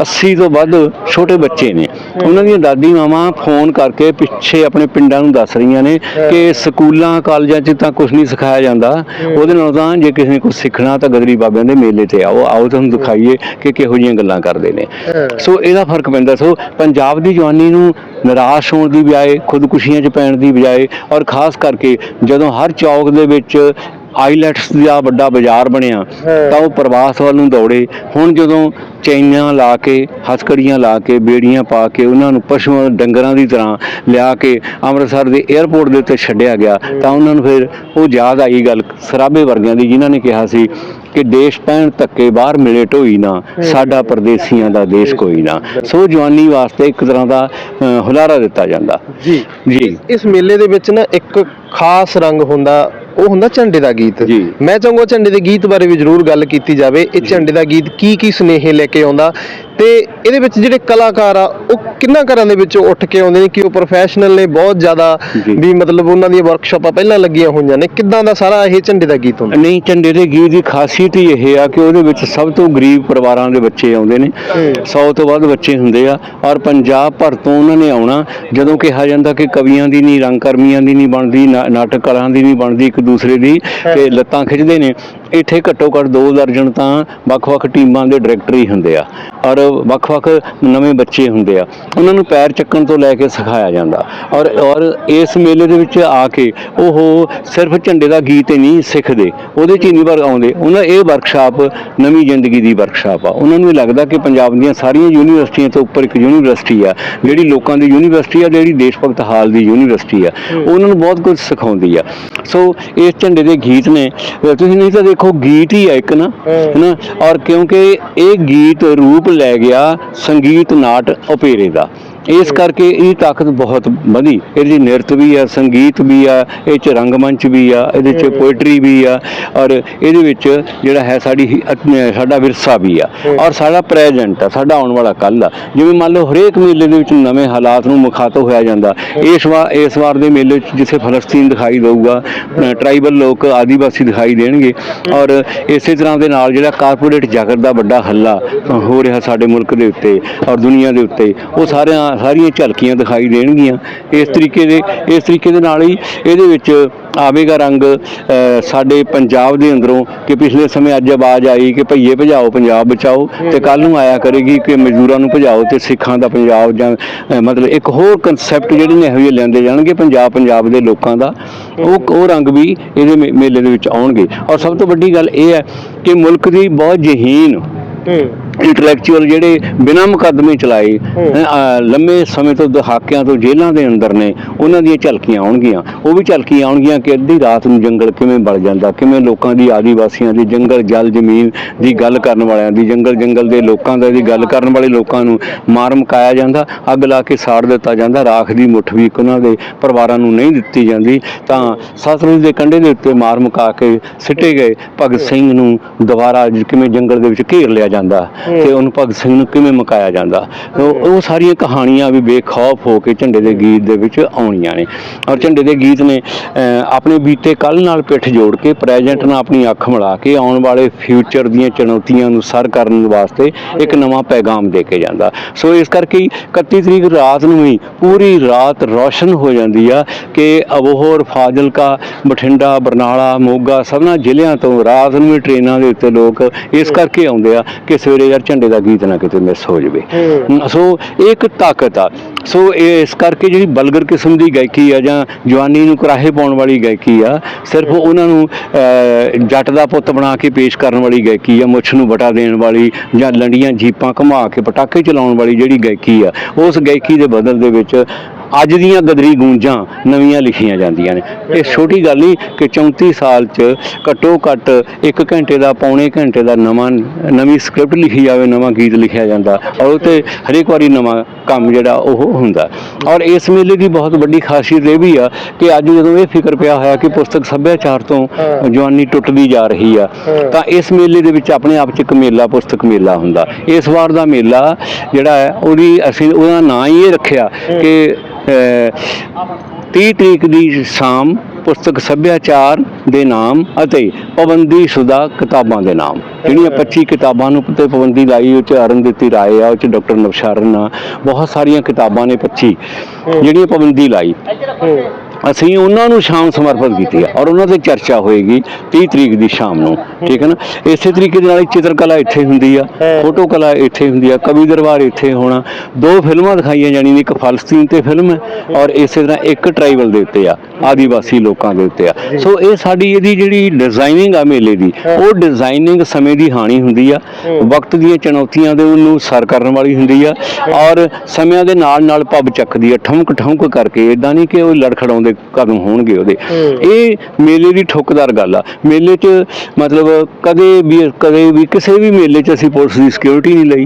A: 80 ਤੋਂ ਵੱਧ ਛੋਟੇ ਬੱਚੇ ਨੇ। ਉਹਨਾਂ ਦੀਆਂ ਦਾਦੀ ਮਾਮਾ ਫੋਨ ਕਰਕੇ ਪਿੱਛੇ ਆਪਣੇ ਪਿੰਡਾਂ ਨੂੰ ਦੱਸ ਰਹੀਆਂ ਨੇ ਕਿ ਸਕੂਲਾਂ ਕਾਲਜਾਂ 'ਚ ਤਾਂ ਕੁਝ ਨਹੀਂ ਸਿਖਾਇਆ ਜਾਂਦਾ। ਉਹਦੇ ਨਾਲ ਤਾਂ ਜੇ ਕਿਸੇ ਨੇ ਕੁਝ ਸਿੱਖਣਾ ਤਾਂ ਗਦਰੀ ਬਾਬਿਆਂ ਦੇ ਮੇਲੇ ਤੇ ਆਓ। ਆਓ ਤੁਹਾਨੂੰ ਦਿਖਾਈਏ ਕਿ ਕਿਹੋ ਜਿਹੀਆਂ ਗੱਲਾਂ ਕਰਦੇ ਨੇ। ਸੋ ਇਹਦਾ ਫ਼ਰਕ ਪੈਂਦਾ। ਸੋ ਪੰਜਾਬ ਦੀ ਜਵਾਨੀ ਨੂੰ ਨਿਰਾਸ਼ ਹੋਣ ਦੀ ਬਜਾਏ ਖੁਦਕੁਸ਼ੀਆਂ 'ਚ ਪੈਣ ਦੀ ਬਜਾਏ ਔਰ ਖਾਸ ਕਰਕੇ ਜਦੋਂ ਹਰ ਚੌਕ ਦੇ ਵਿੱਚ ਆਈਲੈਟਸ ਦਾ ਵੱਡਾ ਬਾਜ਼ਾਰ ਬਣਿਆ ਤਾਂ ਉਹ ਪ੍ਰਵਾਸ ਵੱਲ ਨੂੰ ਦੌੜੇ। ਹੁਣ ਜਦੋਂ ਚੈਨੀਆਂ ਲਾ ਕੇ ਹਸਕੜੀਆਂ ਲਾ ਕੇ ਬੇੜੀਆਂ ਪਾ ਕੇ ਉਹਨਾਂ ਨੂੰ ਪਸ਼ੂਆਂ ਡੰਗਰਾਂ ਦੀ ਤਰ੍ਹਾਂ ਲਿਆ ਕੇ ਅੰਮ੍ਰਿਤਸਰ ਦੇ 에ਅਰਪੋਰਟ ਦੇ ਉੱਤੇ ਛੱਡਿਆ ਗਿਆ ਤਾਂ ਉਹਨਾਂ ਨੂੰ ਫਿਰ ਉਹ ਯਾਦ ਆਈ ਗੱਲ ਸਰਾਬੇ ਵਰਗਿਆਂ ਦੀ ਜਿਨ੍ਹਾਂ ਨੇ ਕਿਹਾ ਸੀ ਕਿ ਦੇਸ਼ ਪੈਣ ਧੱਕੇ ਬਾਹਰ ਮਿਲੇ ਢੋਈ ਨਾ ਸਾਡਾ ਪਰਦੇਸੀਆਂ ਦਾ ਦੇਸ਼ ਕੋਈ ਨਾ। ਸੋ ਜਵਾਨੀ ਵਾਸਤੇ ਇੱਕ ਤਰ੍ਹਾਂ ਦਾ ਹੁਲਾਰਾ ਦਿੱਤਾ ਜਾਂਦਾ।
B: ਜੀ।
A: ਜੀ।
B: ਇਸ ਮੇਲੇ ਦੇ ਵਿੱਚ ਨਾ ਇੱਕ ਖਾਸ ਰੰਗ ਹੁੰਦਾ ਉਹ ਹੁੰਦਾ ਝੰਡੇ ਦਾ ਗੀਤ।
A: ਜੀ।
B: ਮੈਂ ਚਾਹੂੰਗਾ ਝੰਡੇ ਦੇ ਗੀਤ ਬਾਰੇ ਵੀ ਜ਼ਰੂਰ ਗੱਲ ਕੀਤੀ ਜਾਵੇ। ਇਹ ਝੰਡੇ ਦਾ ਗੀਤ ਕੀ ਕੀ ਸੁਨੇਹੇ ਲੈ ਕੇ ਆਉਂਦਾ? ਤੇ ਇਹਦੇ ਵਿੱਚ ਜਿਹੜੇ ਕਲਾਕਾਰ ਆ ਉਹ ਕਿੰਨਾ ਘਰਾਂ ਦੇ ਵਿੱਚੋਂ ਉੱਠ ਕੇ ਆਉਂਦੇ ਨੇ ਕਿ ਉਹ ਪ੍ਰੋਫੈਸ਼ਨਲ ਨੇ ਬਹੁਤ ਜ਼ਿਆਦਾ। ਵੀ ਮਤਲਬ ਉਹਨਾਂ ਦੀਆਂ ਵਰਕਸ਼ਾਪਾਂ ਪਹਿਲਾਂ ਲੱਗੀਆਂ ਹੋਈਆਂ ਨੇ। ਕਿੱਦਾਂ ਦਾ ਸਾਰਾ ਇਹ ਝੰਡੇ ਦਾ ਗੀਤ ਹੁੰਦਾ?
A: ਨਹੀਂ ਝੰਡੇ ਦੇ ਗੀਤ ਦੀ ਖਾਸੀਅਤ ਹੀ ਇਹ ਆ ਕਿ ਉਹਦੇ ਵਿੱਚ ਸਭ ਤੋਂ ਗਰੀਬ ਪਰਿਵਾਰਾਂ ਦੇ ਬੱਚੇ ਆਉਂਦੇ ਨੇ। 100 ਤੋਂ ਵੱਧ ਬੱਚੇ ਹੁੰਦੇ ਆ ਔਰ ਪੰਜਾਬ ਭਰ ਤੋਂ ਉਹਨਾਂ ਨੇ ਆਉਣਾ। ਜਦੋਂ ਕਿਹਾ ਜਾਂਦਾ ਕਿ ਕਵੀਆਂ ਦੀ ਨਹੀਂ ਰੰਗਕਰਮੀਆਂ ਦੀ ਨਹੀਂ ਬਣਦੀ ਨਾ- ਨਾਟਕ ਕਲਾਂ ਦੀ ਨਹੀਂ ਬਣਦੀ ਇੱਕ ਦੂਸਰੇ ਦੀ ਤੇ ਲੱਤਾਂ ਖਿੱਚਦੇ ਨੇ। ਇੱਥੇ ਘੱਟੋ ਘੱਟ ਦੋ ਦਰਜਨ ਤਾਂ ਵੱਖ-ਵੱਖ ਟੀਮਾਂ ਦੇ ਡਾਇਰੈਕਟਰ ਹੀ ਹੁੰਦੇ ਆ। ਔਰ ਵੱਖ-ਵੱਖ ਨਵੇਂ ਬੱਚੇ ਹੁੰਦੇ ਆ ਉਹਨਾਂ ਨੂੰ ਪੈਰ ਚੱਕਣ ਤੋਂ ਲੈ ਕੇ ਸਿਖਾਇਆ ਜਾਂਦਾ। ਔਰ ਔਰ ਇਸ ਮੇਲੇ ਦੇ ਵਿੱਚ ਆ ਕੇ ਉਹ ਸਿਰਫ ਝੰਡੇ ਦਾ ਗੀਤ ਹੀ ਨਹੀਂ ਸਿੱਖਦੇ ਉਹਦੇ ਚ ਹੀ ਨਹੀਂ ਵਰ ਆਉਂਦੇ ਉਹਨਾਂ ਇਹ ਵਰਕਸ਼ਾਪ ਨਵੀਂ ਜ਼ਿੰਦਗੀ ਦੀ ਵਰਕਸ਼ਾਪ ਆ। ਉਹਨਾਂ ਨੂੰ ਇਹ ਲੱਗਦਾ ਕਿ ਪੰਜਾਬ ਦੀਆਂ ਸਾਰੀਆਂ ਯੂਨੀਵਰਸਿਟੀਆਂ ਤੋਂ ਉੱਪਰ ਇੱਕ ਯੂਨੀਵਰਸਿਟੀ ਆ ਜਿਹੜੀ ਲੋਕਾਂ ਦੀ ਯੂਨੀਵਰਸਿਟੀ ਆ ਜਿਹੜੀ ਦੇਸ਼ ਭਗਤ ਹਾਲ ਦੀ ਯੂਨੀਵਰਸਿਟੀ ਆ ਉਹਨਾਂ ਨੂੰ ਬਹੁਤ ਕੁਝ ਸਿਖਾਉਂਦੀ ਆ। ਸੋ ਇਸ ਝੰਡੇ ਦੇ ਗੀਤ ਨੇ ਤੁਸੀਂ ਨਹੀਂ ਤਾਂ ਦੇਖੋ ਗੀਤ ਹੀ ਆ ਇੱਕ ਨਾ ਹੈਨਾ? ਔਰ ਕਿਉਂਕਿ ਇਹ ਗੀਤ ਰੂਪ ਲੈ ਗਿਆ ਸੰਗੀਤ ਨਾਟ ਓਪੇਰੇ ਦਾ। ਇਸ ਕਰਕੇ ਇਹ ਤਾਕਤ ਬਹੁਤ ਵਧੀ। ਇਹਦੀ ਨਿਰਤ ਵੀ ਆ ਸੰਗੀਤ ਵੀ ਆ ਇਹ ਚ ਰੰਗਮੰਚ ਵੀ ਆ ਇਹਦੇ ਚ ਪੋਇਟਰੀ ਵੀ ਆ ਔਰ ਇਹਦੇ ਵਿੱਚ ਜਿਹੜਾ ਹੈ ਸਾਡੀ ਸਾਡਾ ਵਿਰਸਾ ਵੀ ਆ। ਔਰ ਸਾਡਾ ਪ੍ਰੈਜ਼ੈਂਟ ਆ ਸਾਡਾ ਆਉਣ ਵਾਲਾ ਕੱਲ ਆ। ਜਿਵੇਂ ਮੰਨ ਲਓ ਹਰੇਕ ਮੇਲੇ ਦੇ ਵਿੱਚ ਨਵੇਂ ਹਾਲਾਤ ਨੂੰ ਮੁਖਾਤਬ ਹੋਇਆ ਜਾਂਦਾ। ਇਸ ਵਾਰ ਇਸ ਵਾਰ ਦੇ ਮੇਲੇ 'ਚ ਜਿੱਥੇ ਫਲਸਤੀਨ ਦਿਖਾਈ ਦੇਊਗਾ ਟ੍ਰਾਈਬਲ ਲੋਕ ਆਦੀਵਾਸੀ ਦਿਖਾਈ ਦੇਣਗੇ। ਔਰ ਇਸੇ ਤਰ੍ਹਾਂ ਦੇ ਨਾਲ ਜਿਹੜਾ ਕਾਰਪੋਰੇਟ ਜਾਗਰ ਦਾ ਵੱਡਾ ਹੱਲਾ ਹੋ ਰਿਹਾ ਸਾਡੇ ਮੁਲਕ ਦੇ ਉੱਤੇ ਔਰ ਦੁਨੀਆ ਦੇ ਉੱਤੇ ਉਹ ਸਾਰਿਆਂ ਸਾਰੀਆਂ ਝਲਕੀਆਂ ਦਿਖਾਈ ਦੇਣਗੀਆਂ। ਇਸ ਤਰੀਕੇ ਦੇ ਇਸ ਤਰੀਕੇ ਦੇ ਨਾਲ ਹੀ ਇਹਦੇ ਵਿੱਚ ਆਵੇਗਾ ਰੰਗ ਸਾਡੇ ਪੰਜਾਬ ਦੇ ਅੰਦਰੋਂ ਕਿ ਪਿਛਲੇ ਸਮੇਂ ਅੱਜ ਆਵਾਜ਼ ਆਈ ਕਿ ਭਈਏ ਭਜਾਓ, ਪੰਜਾਬ ਬਚਾਓ ਤੇ ਕੱਲ ਨੂੰ ਆਇਆ ਕਰੇਗੀ ਕਿ ਮਜ਼ਦੂਰਾਂ ਨੂੰ ਭਜਾਓ ਤੇ ਸਿੱਖਾਂ ਦਾ ਪੰਜਾਬ ਜਾਂ ਮਤਲਬ ਇੱਕ ਹੋਰ ਕਨਸੈਪਟ ਜਿਹੜੇ ਨੇ ਇਹੋ ਜਿਹੇ ਲੈਂਦੇ ਜਾਣਗੇ ਪੰਜਾਬ ਪੰਜਾਬ ਦੇ ਲੋਕਾਂ ਦਾ। ਉਹ ਉਹ ਰੰਗ ਵੀ ਇਹਦੇ ਮੇ- ਮੇਲੇ ਦੇ ਵਿੱਚ ਆਉਣਗੇ। ਔਰ ਸਭ ਤੋਂ ਵੱਡੀ ਗੱਲ ਇਹ ਹੈ ਕਿ ਮੁਲਕ ਦੀ ਬਹੁਤ ਜਹੀਨ ਇੰਟੈਲੈਕਚੁਅਲ ਜਿਹੜੇ ਬਿਨਾਂ ਮੁਕੱਦਮੇ ਚਲਾਏ ਲੰਮੇ ਸਮੇਂ ਤੋਂ ਦਹਾਕਿਆਂ ਤੋਂ ਜੇਲ੍ਹਾਂ ਦੇ ਅੰਦਰ ਨੇ ਉਹਨਾਂ ਦੀਆਂ ਝਲਕੀਆਂ ਆਉਣਗੀਆਂ। ਉਹ ਵੀ ਝਲਕੀਆਂ ਆਉਣਗੀਆਂ ਕਿ ਅੱਧੀ ਰਾਤ ਨੂੰ ਜੰਗਲ ਕਿਵੇਂ ਬਲ ਜਾਂਦਾ ਕਿਵੇਂ ਲੋਕਾਂ ਦੀ ਆਦੀਵਾਸੀਆਂ ਦੀ ਜੰਗਲ ਜਲ ਜ਼ਮੀਨ ਦੀ ਗੱਲ ਕਰਨ ਵਾਲਿਆਂ ਦੀ ਜੰਗਲ ਜੰਗਲ ਦੇ ਲੋਕਾਂ ਦਾ ਦੀ ਗੱਲ ਕਰਨ ਵਾਲੇ ਲੋਕਾਂ ਨੂੰ ਮਾਰ ਮੁਕਾਇਆ ਜਾਂਦਾ ਅੱਗ ਲਾ ਕੇ ਸਾੜ ਦਿੱਤਾ ਜਾਂਦਾ ਰਾਖ ਦੀ ਮੁੱਠ ਵੀ ਉਹਨਾਂ ਦੇ ਪਰਿਵਾਰਾਂ ਨੂੰ ਨਹੀਂ ਦਿੱਤੀ ਜਾਂਦੀ। ਤਾਂ ਸਤਲੁਜ ਦੇ ਕੰਢੇ ਦੇ ਉੱਤੇ ਮਾਰ ਮੁਕਾ ਕੇ ਸਿੱਟੇ ਗਏ ਭਗਤ ਸਿੰਘ ਨੂੰ ਦੁਬਾਰਾ ਕਿਵੇਂ ਜੰਗਲ ਦੇ ਵਿੱਚ ਘੇਰ ਲਿਆ ਜਾਂਦਾ। ਤੇ ਉਹਨੂੰ ਭਗਤ ਸਿੰਘ ਨੂੰ ਕਿਵੇਂ ਮੁਕਾਇਆ ਜਾਂਦਾ? ਉਹ ਸਾਰੀਆਂ ਕਹਾਣੀਆਂ ਵੀ ਬੇਖੌਫ ਹੋ ਕੇ ਝੰਡੇ ਦੇ ਗੀਤ ਦੇ ਵਿੱਚ ਆਉਣੀਆਂ ਨੇ। ਔਰ ਝੰਡੇ ਦੇ ਗੀਤ ਨੇ ਆਪਣੇ ਬੀਤੇ ਕੱਲ ਨਾਲ ਪਿੱਠ ਜੋੜ ਕੇ ਪ੍ਰੈਜ਼ੈਂਟ ਨਾਲ ਆਪਣੀ ਅੱਖ ਮਿਲਾ ਕੇ ਆਉਣ ਵਾਲੇ ਫਿਊਚਰ ਦੀਆਂ ਚੁਣੌਤੀਆਂ ਨੂੰ ਸਰ ਕਰਨ ਵਾਸਤੇ ਇੱਕ ਨਵਾਂ ਪੈਗਾਮ ਦੇ ਕੇ ਜਾਂਦਾ। ਸੋ ਇਸ ਕਰਕੇ ਹੀ 31 ਤਰੀਕ ਰਾਤ ਨੂੰ ਹੀ ਪੂਰੀ ਰਾਤ ਰੌਸ਼ਨ ਹੋ ਜਾਂਦੀ ਆ ਕਿ ਅਬੋਹਰ ਫਾਜ਼ਿਲਕਾ ਬਠਿੰਡਾ ਬਰਨਾਲਾ ਮੋਗਾ ਸਭਨਾ ਜ਼ਿਲ੍ਹਿਆਂ ਤੋਂ ਰਾਤ ਨੂੰ ਹੀ ਟ੍ਰੇਨਾਂ ਦੇ ਉੱਤੇ ਲੋਕ ਇਸ ਕਰਕੇ ਆਉਂਦੇ ਆ ਕਿ ਸਵੇਰੇ ਯਾਰ ਝੰਡੇ ਦਾ ਗੀਤ ਨਾ ਕਿਤੇ ਮਿਸ ਹੋ ਜਾਵੇ। ਸੋ ਇਹ ਇੱਕ ਤਾਕਤ ਆ। ਸੋ ਇਹ ਇਸ ਕਰਕੇ ਜਿਹੜੀ ਬਲਗਰ ਕਿਸਮ ਦੀ ਗਾਇਕੀ ਆ ਜਾਂ ਜਵਾਨੀ ਨੂੰ ਕਰਾਹੇ ਪਾਉਣ ਵਾਲੀ ਗਾਇਕੀ ਆ ਸਿਰਫ ਉਹਨਾਂ ਨੂੰ ਜੱਟ ਦਾ ਪੁੱਤ ਬਣਾ ਕੇ ਪੇਸ਼ ਕਰਨ ਵਾਲੀ ਗਾਇਕੀ ਆ ਮੁੱਛ ਨੂੰ ਵਟਾ ਦੇਣ ਵਾਲੀ ਜਾਂ ਲੰਡੀਆਂ ਜੀਪਾਂ ਘੁਮਾ ਕੇ ਪਟਾਕੇ ਚਲਾਉਣ ਵਾਲੀ ਜਿਹੜੀ ਗਾਇਕੀ ਆ ਉਸ ਗਾਇਕੀ ਦੇ ਬਦਲ ਦੇ ਵਿੱਚ ਅੱਜ ਦੀਆਂ ਗਦਰੀ ਗੂੰਜਾਂ ਨਵੀਆਂ ਲਿਖੀਆਂ ਜਾਂਦੀਆਂ ਨੇ। ਇਹ ਛੋਟੀ ਗੱਲ ਨਹੀਂ ਕਿ 34 ਸਾਲ 'ਚ ਘੱਟੋ ਘੱਟ 1 ਘੰਟੇ ਦਾ ਪੌਣੇ ਘੰਟੇ ਦਾ ਨਵਾਂ ਨਵੀਂ ਸਕ੍ਰਿਪਟ ਲਿਖੀ ਜਾਵੇ ਨਵਾਂ ਗੀਤ ਲਿਖਿਆ ਜਾਂਦਾ। ਔਰ ਉਹ ਤੇ ਹਰੇਕ ਵਾਰੀ ਨਵਾਂ ਕੰਮ ਜਿਹੜਾ ਉਹ ਹੁੰਦਾ। ਔਰ ਇਸ ਮੇਲੇ ਦੀ ਬਹੁਤ ਵੱਡੀ ਖਾਸੀਅਤ ਇਹ ਵੀ ਆ ਕਿ ਅੱਜ ਜਦੋਂ ਇਹ ਫਿਕਰ ਪਿਆ ਹੋਇਆ ਕਿ ਪੁਸਤਕ ਸੱਭਿਆਚਾਰ ਤੋਂ
B: ਹਾਂ।
A: ਜਵਾਨੀ ਟੁੱਟਦੀ ਜਾ ਰਹੀ ਆ
B: ਹਾਂ।
A: ਤਾਂ ਇਸ ਮੇਲੇ ਦੇ ਵਿੱਚ ਆਪਣੇ ਆਪ 'ਚ ਇੱਕ ਮੇਲਾ ਪੁਸਤਕ ਮੇਲਾ ਹੁੰਦਾ। ਇਸ ਵਾਰ ਦਾ ਮੇਲਾ ਜਿਹੜਾ ਹੈ ਉਹਦੀ ਅਸੀਂ ਉਹਦਾ ਨਾਂ ਹੀ ਇਹ ਰੱਖਿਆ ਕਿ 30 ਤਰੀਕ ਦੀ ਸ਼ਾਮ ਪੁਸਤਕ ਸੱਭਿਆਚਾਰ ਦੇ ਨਾਮ ਅਤੇ ਪਾਬੰਦੀ ਸ਼ੁਦਾ ਕਿਤਾਬਾਂ ਦੇ ਨਾਮ। ਜਿਹੜੀਆਂ 25 ਕਿਤਾਬਾਂ ਨੂੰ ਤੇ ਪਾਬੰਦੀ ਲਾਈ ਉਹ ਚ ਅਰੁੰਧਤੀ ਰਾਏ ਆ ਉਹ ਚ ਡਾਕਟਰ ਨਵਸ਼ਰਨ ਆ ਬਹੁਤ ਸਾਰੀਆਂ ਕਿਤਾਬਾਂ ਨੇ 25 ਜਿਹੜੀਆਂ ਪਾਬੰਦੀ ਲਾਈ। ਅਸੀਂ ਉਹਨਾਂ ਨੂੰ ਸ਼ਾਮ ਸਮਰਪਿਤ ਕੀਤੀ ਹੈ ਔਰ ਉਹਨਾਂ ਤੇ ਚਰਚਾ ਹੋਏਗੀ 30 ਤਰੀਕ ਦੀ ਸ਼ਾਮ ਨੂੰ ਠੀਕ ਹੈ ਨਾ? ਇਸੇ ਤਰੀਕੇ ਦੇ ਨਾਲ ਚਿੱਤਰਕਲਾ ਇੱਥੇ ਹੁੰਦੀ ਆ। ਫੋਟੋ ਕਲਾ ਇੱਥੇ ਹੁੰਦੀ ਆ ਕਵੀ ਦਰਬਾਰ ਇੱਥੇ ਹੋਣਾ ਦੋ ਫਿਲਮਾਂ ਦਿਖਾਈਆਂ ਜਾਣੀਆਂ ਨੇ ਇੱਕ ਫਲਸਤੀਨ ਤੇ ਫਿਲਮ ਹੈ ਔਰ ਇਸੇ ਤਰ੍ਹਾਂ ਇੱਕ ਟ੍ਰਾਈਬਲ ਦੇ ਉੱਤੇ ਆ ਆਦੀਵਾਸੀ ਲੋਕਾਂ ਦੇ ਉੱਤੇ ਆ। ਸੋ ਇਹ ਸਾਡੀ ਇਹਦੀ ਜਿਹੜੀ ਡਿਜ਼ਾਈਨਿੰਗ ਆ ਮੇਲੇ ਦੀ ਉਹ ਡਿਜ਼ਾਈਨਿੰਗ ਸਮੇਂ ਦੀ ਹਾਨੀ ਹੁੰਦੀ ਆ ਵਕਤ ਦੀਆਂ ਚੁਣੌਤੀਆਂ ਦੇ ਉਹਨੂੰ ਸਰ ਕਰਨ ਵਾਲੀ ਹੁੰਦੀ ਆ ਔਰ ਸਮਿਆਂ ਦੇ ਨਾਲ ਨਾਲ ਪੱਬ ਚੱਕਦੀ ਆ ਠਮਕ ਠਮਕ ਕਰਕੇ ਇਦਾਂ ਨਹੀਂ ਕਿ ਉਹ ਲੜਖੜਾਉਂਦੇ ਕਦਮ ਹੋਣਗੇ ਉਹਦੇ। ਇਹ ਮੇਲੇ ਦੀ ਠੁੱਕਦਾਰ ਗੱਲ ਆ। ਮੇਲੇ 'ਚ ਮਤਲਬ ਕਦੇ ਵੀ ਕਦੇ ਵੀ ਕਿਸੇ ਵੀ ਮੇਲੇ 'ਚ ਅਸੀਂ ਪੁਲਿਸ ਦੀ ਸਿਕਿਉਰਿਟੀ ਨਹੀਂ ਲਈ।